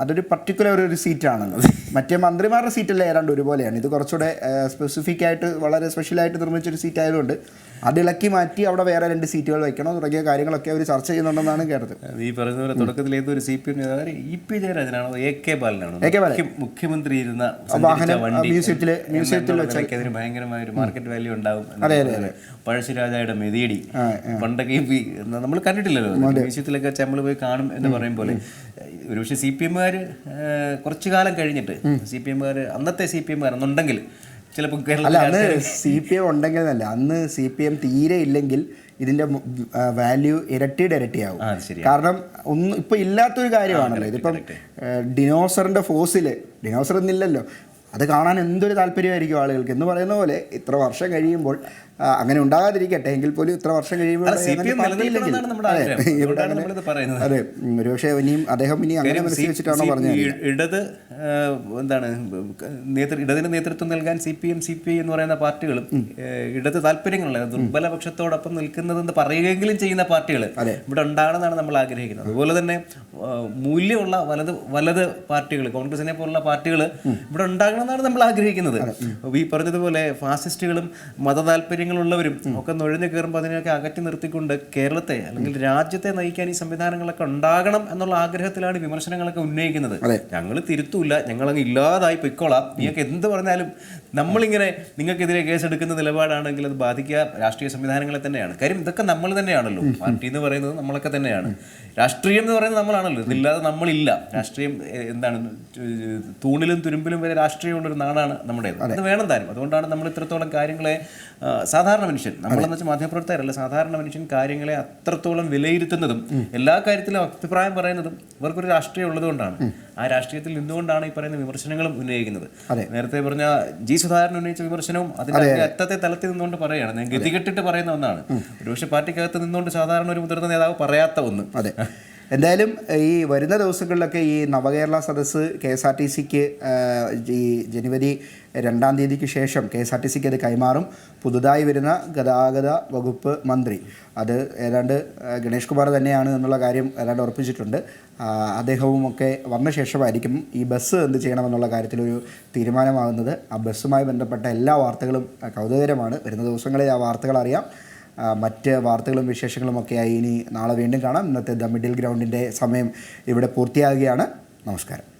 അതൊരു പർട്ടിക്കുലർ ഒരു സീറ്റാണല്ലോ മറ്റേ മന്ത്രിമാരുടെ സീറ്റല്ല ഏതാണ്ട് ഒരുപോലെയാണ്. ഇത് കുറച്ചുകൂടെ സ്പെസിഫിക് ആയിട്ട് വളരെ സ്പെഷ്യലായിട്ട് നിർമ്മിച്ചൊരു സീറ്റ് ആയതുകൊണ്ട് അത് ഇളക്കി മാറ്റി അവിടെ വേറെ രണ്ട് സീറ്റുകൾ വെക്കണോ? തുടങ്ങിയ കാര്യങ്ങളൊക്കെ അവർ ചർച്ച ചെയ്യുന്നുണ്ടെന്നാണ് കേട്ടത്. ഈ പറയുന്ന പോലെ തുടക്കത്തിൽ ഏതൊരു സി പി എം നേതാവ് ഇ പി ജയരാജനാണോ A K ബാലനാണോ? A K Balan. മുഖ്യമന്ത്രി ഇരുന്ന വാഹനം, മ്യൂസിയത്തിൽ അതിന് ഭയങ്കരമായ ഒരു മാർക്കറ്റ് വാല്യൂ ഉണ്ടാവും പഴശ്ശിരാജയുടെ മെതിയടി. പണ്ടൊക്കെ ഈ നമ്മൾ കണ്ടിട്ടില്ലല്ലോ മ്യൂസിയത്തിലൊക്കെ വെച്ച് നമ്മൾ പോയി കാണും എന്ന് പറയും പോലെ. ഒരുപക്ഷെ സി പി എമ്മുകാർ കുറച്ചു കാലം കഴിഞ്ഞിട്ട് സി പി എമ്മുകാർ അന്നത്തെ സി പി എമ്മുകാർ എന്നുണ്ടെങ്കിൽ ചിലപ്പോൾ അല്ല അന്ന് സി പി എം ഉണ്ടെങ്കിൽ അല്ല അന്ന് സി പി എം തീരെ ഇല്ലെങ്കിൽ ഇതിന്റെ വാല്യൂ ഇരട്ടിയുടെ ഇരട്ടിയാവും. കാരണം ഒന്നും ഇപ്പൊ ഇല്ലാത്തൊരു കാര്യമാണല്ലോ ഇതിപ്പം ഡിനോസറിന്റെ ഫോസിൽ ഡിനോസർ ഇന്നില്ലല്ലോ അത് കാണാൻ എന്തൊരു താല്പര്യമായിരിക്കും ആളുകൾക്ക്? എന്ന് പറയുന്ന പോലെ ഇത്ര വർഷം കഴിയുമ്പോൾ അങ്ങനെ ഉണ്ടാകാതിരിക്കട്ടെ. എങ്കിൽ പോലും ഇത്ര വർഷം കഴിയുമ്പോൾ അതെ, ഒരുപക്ഷെ ഇനിയും അദ്ദേഹം ഇനി അങ്ങനെ മനസ്സിലാണോ പറഞ്ഞത് ഇടത് എന്താണ് നേതൃ ഇടതിന് നേതൃത്വം നൽകാൻ C P M C P I എന്ന് പറയുന്ന പാർട്ടികളും ഇടത് താല്പര്യങ്ങളുള്ള ദുർബലപക്ഷത്തോടൊപ്പം നിൽക്കുന്നതെന്ന് പറയുകയെങ്കിലും ചെയ്യുന്ന പാർട്ടികൾ ഇവിടെ ഉണ്ടാകണമെന്നാണ് നമ്മൾ ആഗ്രഹിക്കുന്നത്. അതുപോലെ തന്നെ മൂല്യമുള്ള വലത് വലത് പാർട്ടികൾ കോൺഗ്രസിനെ പോലുള്ള പാർട്ടികൾ ഇവിടെ ഉണ്ടാകണമെന്നാണ് നമ്മൾ ആഗ്രഹിക്കുന്നത്. ഈ പറഞ്ഞതുപോലെ ഫാസിസ്റ്റുകളും മതതാല്പര്യങ്ങളുള്ളവരും ഒക്കെ നുഴഞ്ഞു കയറുമ്പോൾ അതിനെയൊക്കെ അകറ്റി നിർത്തിക്കൊണ്ട് കേരളത്തെ അല്ലെങ്കിൽ രാജ്യത്തെ നയിക്കാൻ ഈ സംവിധാനങ്ങളൊക്കെ ഉണ്ടാകണം എന്നുള്ള ആഗ്രഹത്തിലാണ് വിമർശനങ്ങളൊക്കെ ഉന്നയിക്കുന്നത്. ഞങ്ങൾ തിരുത്തൂല ഞങ്ങളങ്ങ് ഇല്ലാതായി പൊയ്ക്കോളാം. നിങ്ങൾക്ക് എന്ത് പറഞ്ഞാലും നമ്മളിങ്ങനെ നിങ്ങൾക്കെതിരെ കേസെടുക്കുന്ന നിലപാടാണെങ്കിൽ അത് ബാധിക്കുക. രാഷ്ട്രീയ സംവിധാനങ്ങളെ തന്നെയാണ്. കാര്യം ഇതൊക്കെ നമ്മൾ തന്നെയാണല്ലോ. പാർട്ടി എന്ന് പറയുന്നത് നമ്മളൊക്കെ തന്നെയാണ്. രാഷ്ട്രീയം എന്ന് പറയുന്നത് നമ്മളാണല്ലോ. ഇതില്ലാതെ നമ്മളില്ല. രാഷ്ട്രീയം എന്താണ് തൂണിലും തുരുമ്പിലും വരെ രാഷ്ട്രീയമുള്ളൊരു നാടാണ് നമ്മുടെ അത്. വേണം താനും. അതുകൊണ്ടാണ് നമ്മൾ ഇത്രത്തോളം കാര്യങ്ങളെ സാധാരണ മനുഷ്യൻ നമ്മളെന്ന് വെച്ചാൽ മാധ്യമപ്രവർത്തകരല്ല സാധാരണ മനുഷ്യൻ കാര്യങ്ങളെ അത്രത്തോളം വിലയിരുത്തുന്നതും എല്ലാ കാര്യത്തിലും അഭിപ്രായം പറയുന്നതും ഇവർക്കൊരു രാഷ്ട്രീയം ഉള്ളതുകൊണ്ടാണ്. ആ രാഷ്ട്രീയത്തിൽ നിന്നുകൊണ്ടാണ് ഈ പറയുന്ന വിമർശനങ്ങളും ഉന്നയിക്കുന്നത്. നേരത്തെ പറഞ്ഞ ജി സുധാകരൻ ഉന്നയിച്ച വിമർശനവും അതിന്റെ അറ്റത്തെ തലത്തിൽ നിന്നുകൊണ്ട് പറയുകയാണ് ഞാൻ ഗതികെട്ടിട്ട് പറയുന്ന ഒന്നാണ്. ഒരുപക്ഷെ പാർട്ടിക്കകത്ത് നിന്നുകൊണ്ട് സാധാരണ ഒരു മുതിർന്ന നേതാവ് പറയാത്ത ഒന്ന്. അതെ. എന്തായാലും ഈ വരുന്ന ദിവസങ്ങളിലൊക്കെ ഈ നവകേരള സദസ്സ് കെ എസ് ആർ ടി സിക്ക് ഈ ജനുവരി രണ്ടാം തീയതിക്ക് ശേഷം കെ എസ് ആർ ടി സിക്ക് അത് കൈമാറും. പുതുതായി വരുന്ന ഗതാഗത വകുപ്പ് മന്ത്രി. അത് ഏതാണ്ട് ഗണേഷ് കുമാർ തന്നെയാണ് എന്നുള്ള കാര്യം ഏതാണ്ട് ഉറപ്പിച്ചിട്ടുണ്ട്. അദ്ദേഹവും ഒക്കെ വന്ന ശേഷമായിരിക്കും ഈ ബസ് എന്ത് ചെയ്യണമെന്നുള്ള കാര്യത്തിലൊരു തീരുമാനമാകുന്നത്. ആ ബസ്സുമായി ബന്ധപ്പെട്ട എല്ലാ വാർത്തകളും കൗതുകകരമാണ്. വരുന്ന ദിവസങ്ങളിൽ ആ വാർത്തകൾ അറിയാം. മറ്റ് വാർത്തകളും വിശേഷങ്ങളും ഒക്കെയായി ഇനി നാളെ വീണ്ടും കാണാം. ഇന്നത്തെ ദ മിഡിൽ ഗ്രൗണ്ടിന്റെ സമയം ഇവിടെ പൂർത്തിയാകുകയാണ് നമസ്കാരം.